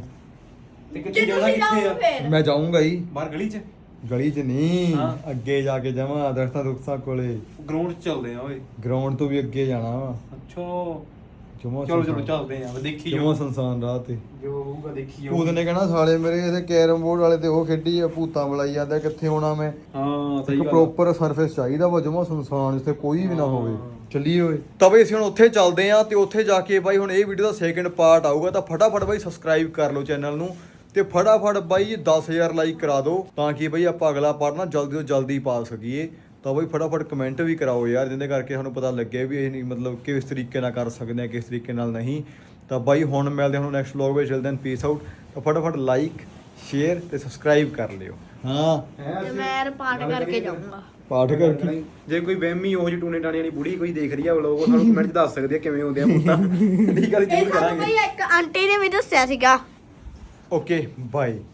ਤੇ ਜੇ ਕਿੱਥੇ ਜਾਣਾ ਤੁਸੀਂ ਕਿੱਥੇ ਜਾਓ ਆ? ਫਿਰ? ਮੈਂ ਜਾਊਂਗਾ ਹੀ ਬਾਹਰ ਗਲੀ 'ਚ? ਗਲੀ 'ਚ ਨਹੀਂ ਹਾਂ। ਅੱਗੇ ਜਾ ਕੇ ਜਾਵਾਂ ਦਰਖਤਾਂ ਦੁਖਤਾਂ ਕੋਲੇ। ਗਰਾਊਂਡ 'ਚ ਚੱਲਦੇ ਆ ਓਏ। ਗਰਾਊਂਡ ਤੋਂ ਵੀ ਅੱਗੇ ਜਾਣਾ ਵਾ। ਅੱਛਾ। ਚਲੋ ਚਲੋ ਚੱਲਦੇ ਆ ਦੇਖੀ ਜਮਾ ਜੋ ਸੰਸਾਨ ਰਾਹ ਤੇ। ਜੋ ਹੋਊਗਾ ਦੇਖੀ ਭੂਤ ਨੇ ਕਹਿਣਾ ਸਾਲੇ ਮੇਰੇ ਇਹਦੇ ਕੈਰਮ ਬੋਰਡ ਵਾਲੇ ਤੇ ਉਹ ਖੇਡੀ ਆ ਭੂਤਾਂ ਬੁਲਾਈ ਜਾਂਦਾ ਕਿੱਥੇ ਹੋਣਾ ਮੈਂ? ਹਾਂ ਸਹੀ ਇੱਕ ਗੱਲ ਪ੍ਰੋਪਰ ਸਰਫੇਸ ਚਾਹੀਦਾ ਵਾ ਜਮਾ ਸੰਸਾਨ ਜਿੱਥੇ ਕੋਈ ਵੀ ਨਾ ਹੋਵੇ। ਚੱਲੀਏ ਓਏ। ਤਾਂ ਬਈ ਅਸੀਂ ਹੁਣ ਉੱਥੇ ਚੱਲਦੇ ਆਂ ਤੇ ਉੱਥੇ ਜਾ ਕੇ ਬਾਈ ਹੁਣ ਇਹ ਵੀਡੀਓ ਦਾ ਸੈਕਿੰਡ ਪਾਰਟ ਆਊਗਾ ਤਾਂ ਫਟਾਫਟ ਬਾਈ ਸਬਸਕ੍ਰਾਈਬ ਕਰ ਲਓ ਚੈਨਲ ਨੂੰ। ਤੇ ਫਟਾਫਟ ਬਾਈ 10000 ਲਾਈਕ ਕਰਾ ਦਿਓ ਤਾਂ ਕਿ ਬਾਈ ਆਪਾਂ ਅਗਲਾ ਪਾਰਟ ਨਾ ਜਲਦੀ ਤੋਂ ਜਲਦੀ ਪਾ ਸਕੀਏ। ਤਾਂ ਬਾਈ ਫਟਾਫਟ ਕਮੈਂਟ ਵੀ ਕਰਾਓ ਯਾਰ ਜਿਹਦੇ ਕਰਕੇ ਸਾਨੂੰ ਪਤਾ ਲੱਗੇ ਵੀ ਇਹ ਨਹੀਂ ਮਤਲਬ ਕਿਸ ਤਰੀਕੇ ਨਾਲ ਕਰ ਸਕਦੇ ਆ ਕਿਸ ਤਰੀਕੇ ਨਾਲ ਨਹੀਂ। ਤਾਂ ਬਾਈ ਹੁਣ ਮਿਲਦੇ ਹਾਂ ਹੁਣ ਨੈਕਸਟ ਵਲੌਗ ਵਿੱਚ ਜਲਦੀ ਪੀਸ ਆਊਟ ਤਾਂ ਫਟਾਫਟ ਲਾਈਕ ਸ਼ੇਅਰ ਤੇ ਸਬਸਕ੍ਰਾਈਬ ਕਰ ਲਿਓ। ਹਾਂ। ਤੇ ਮੈਂ ਪਾਠ ਕਰਕੇ ਜਾਊਂਗਾ। ਪਾਠ ਕਰਕੇ। ਜੇ ਕੋਈ ਵਹਿਮੀ ਉਹ ਜਿਹੀ ਟੂਨੇ ਟਾਣੇ ਵਾਲੀ ਬੁੜੀ ਕੋਈ ਦੇਖ ਰਹੀ ਆ ਵਲੋਗ ਉਹ ਸਾਨੂੰ ਕਮੈਂਟ 'ਚ ਦੱਸ ਸਕਦੀ ਆ ਕਿਵੇਂ ਹੁੰਦੇ ਆ ਪੁੱਤਾਂ। ਠੀਕ ਆ ਜੀ ਇਹ ਜ਼ਰੂਰ ਸਾਨੂੰ ਕਰਾਂਗੇ ਬਈ ਇੱਕ ਆਂਟੀ ਨੇ ਵੀ ਦੱਸਿਆ ਸੀਗਾ okay bye.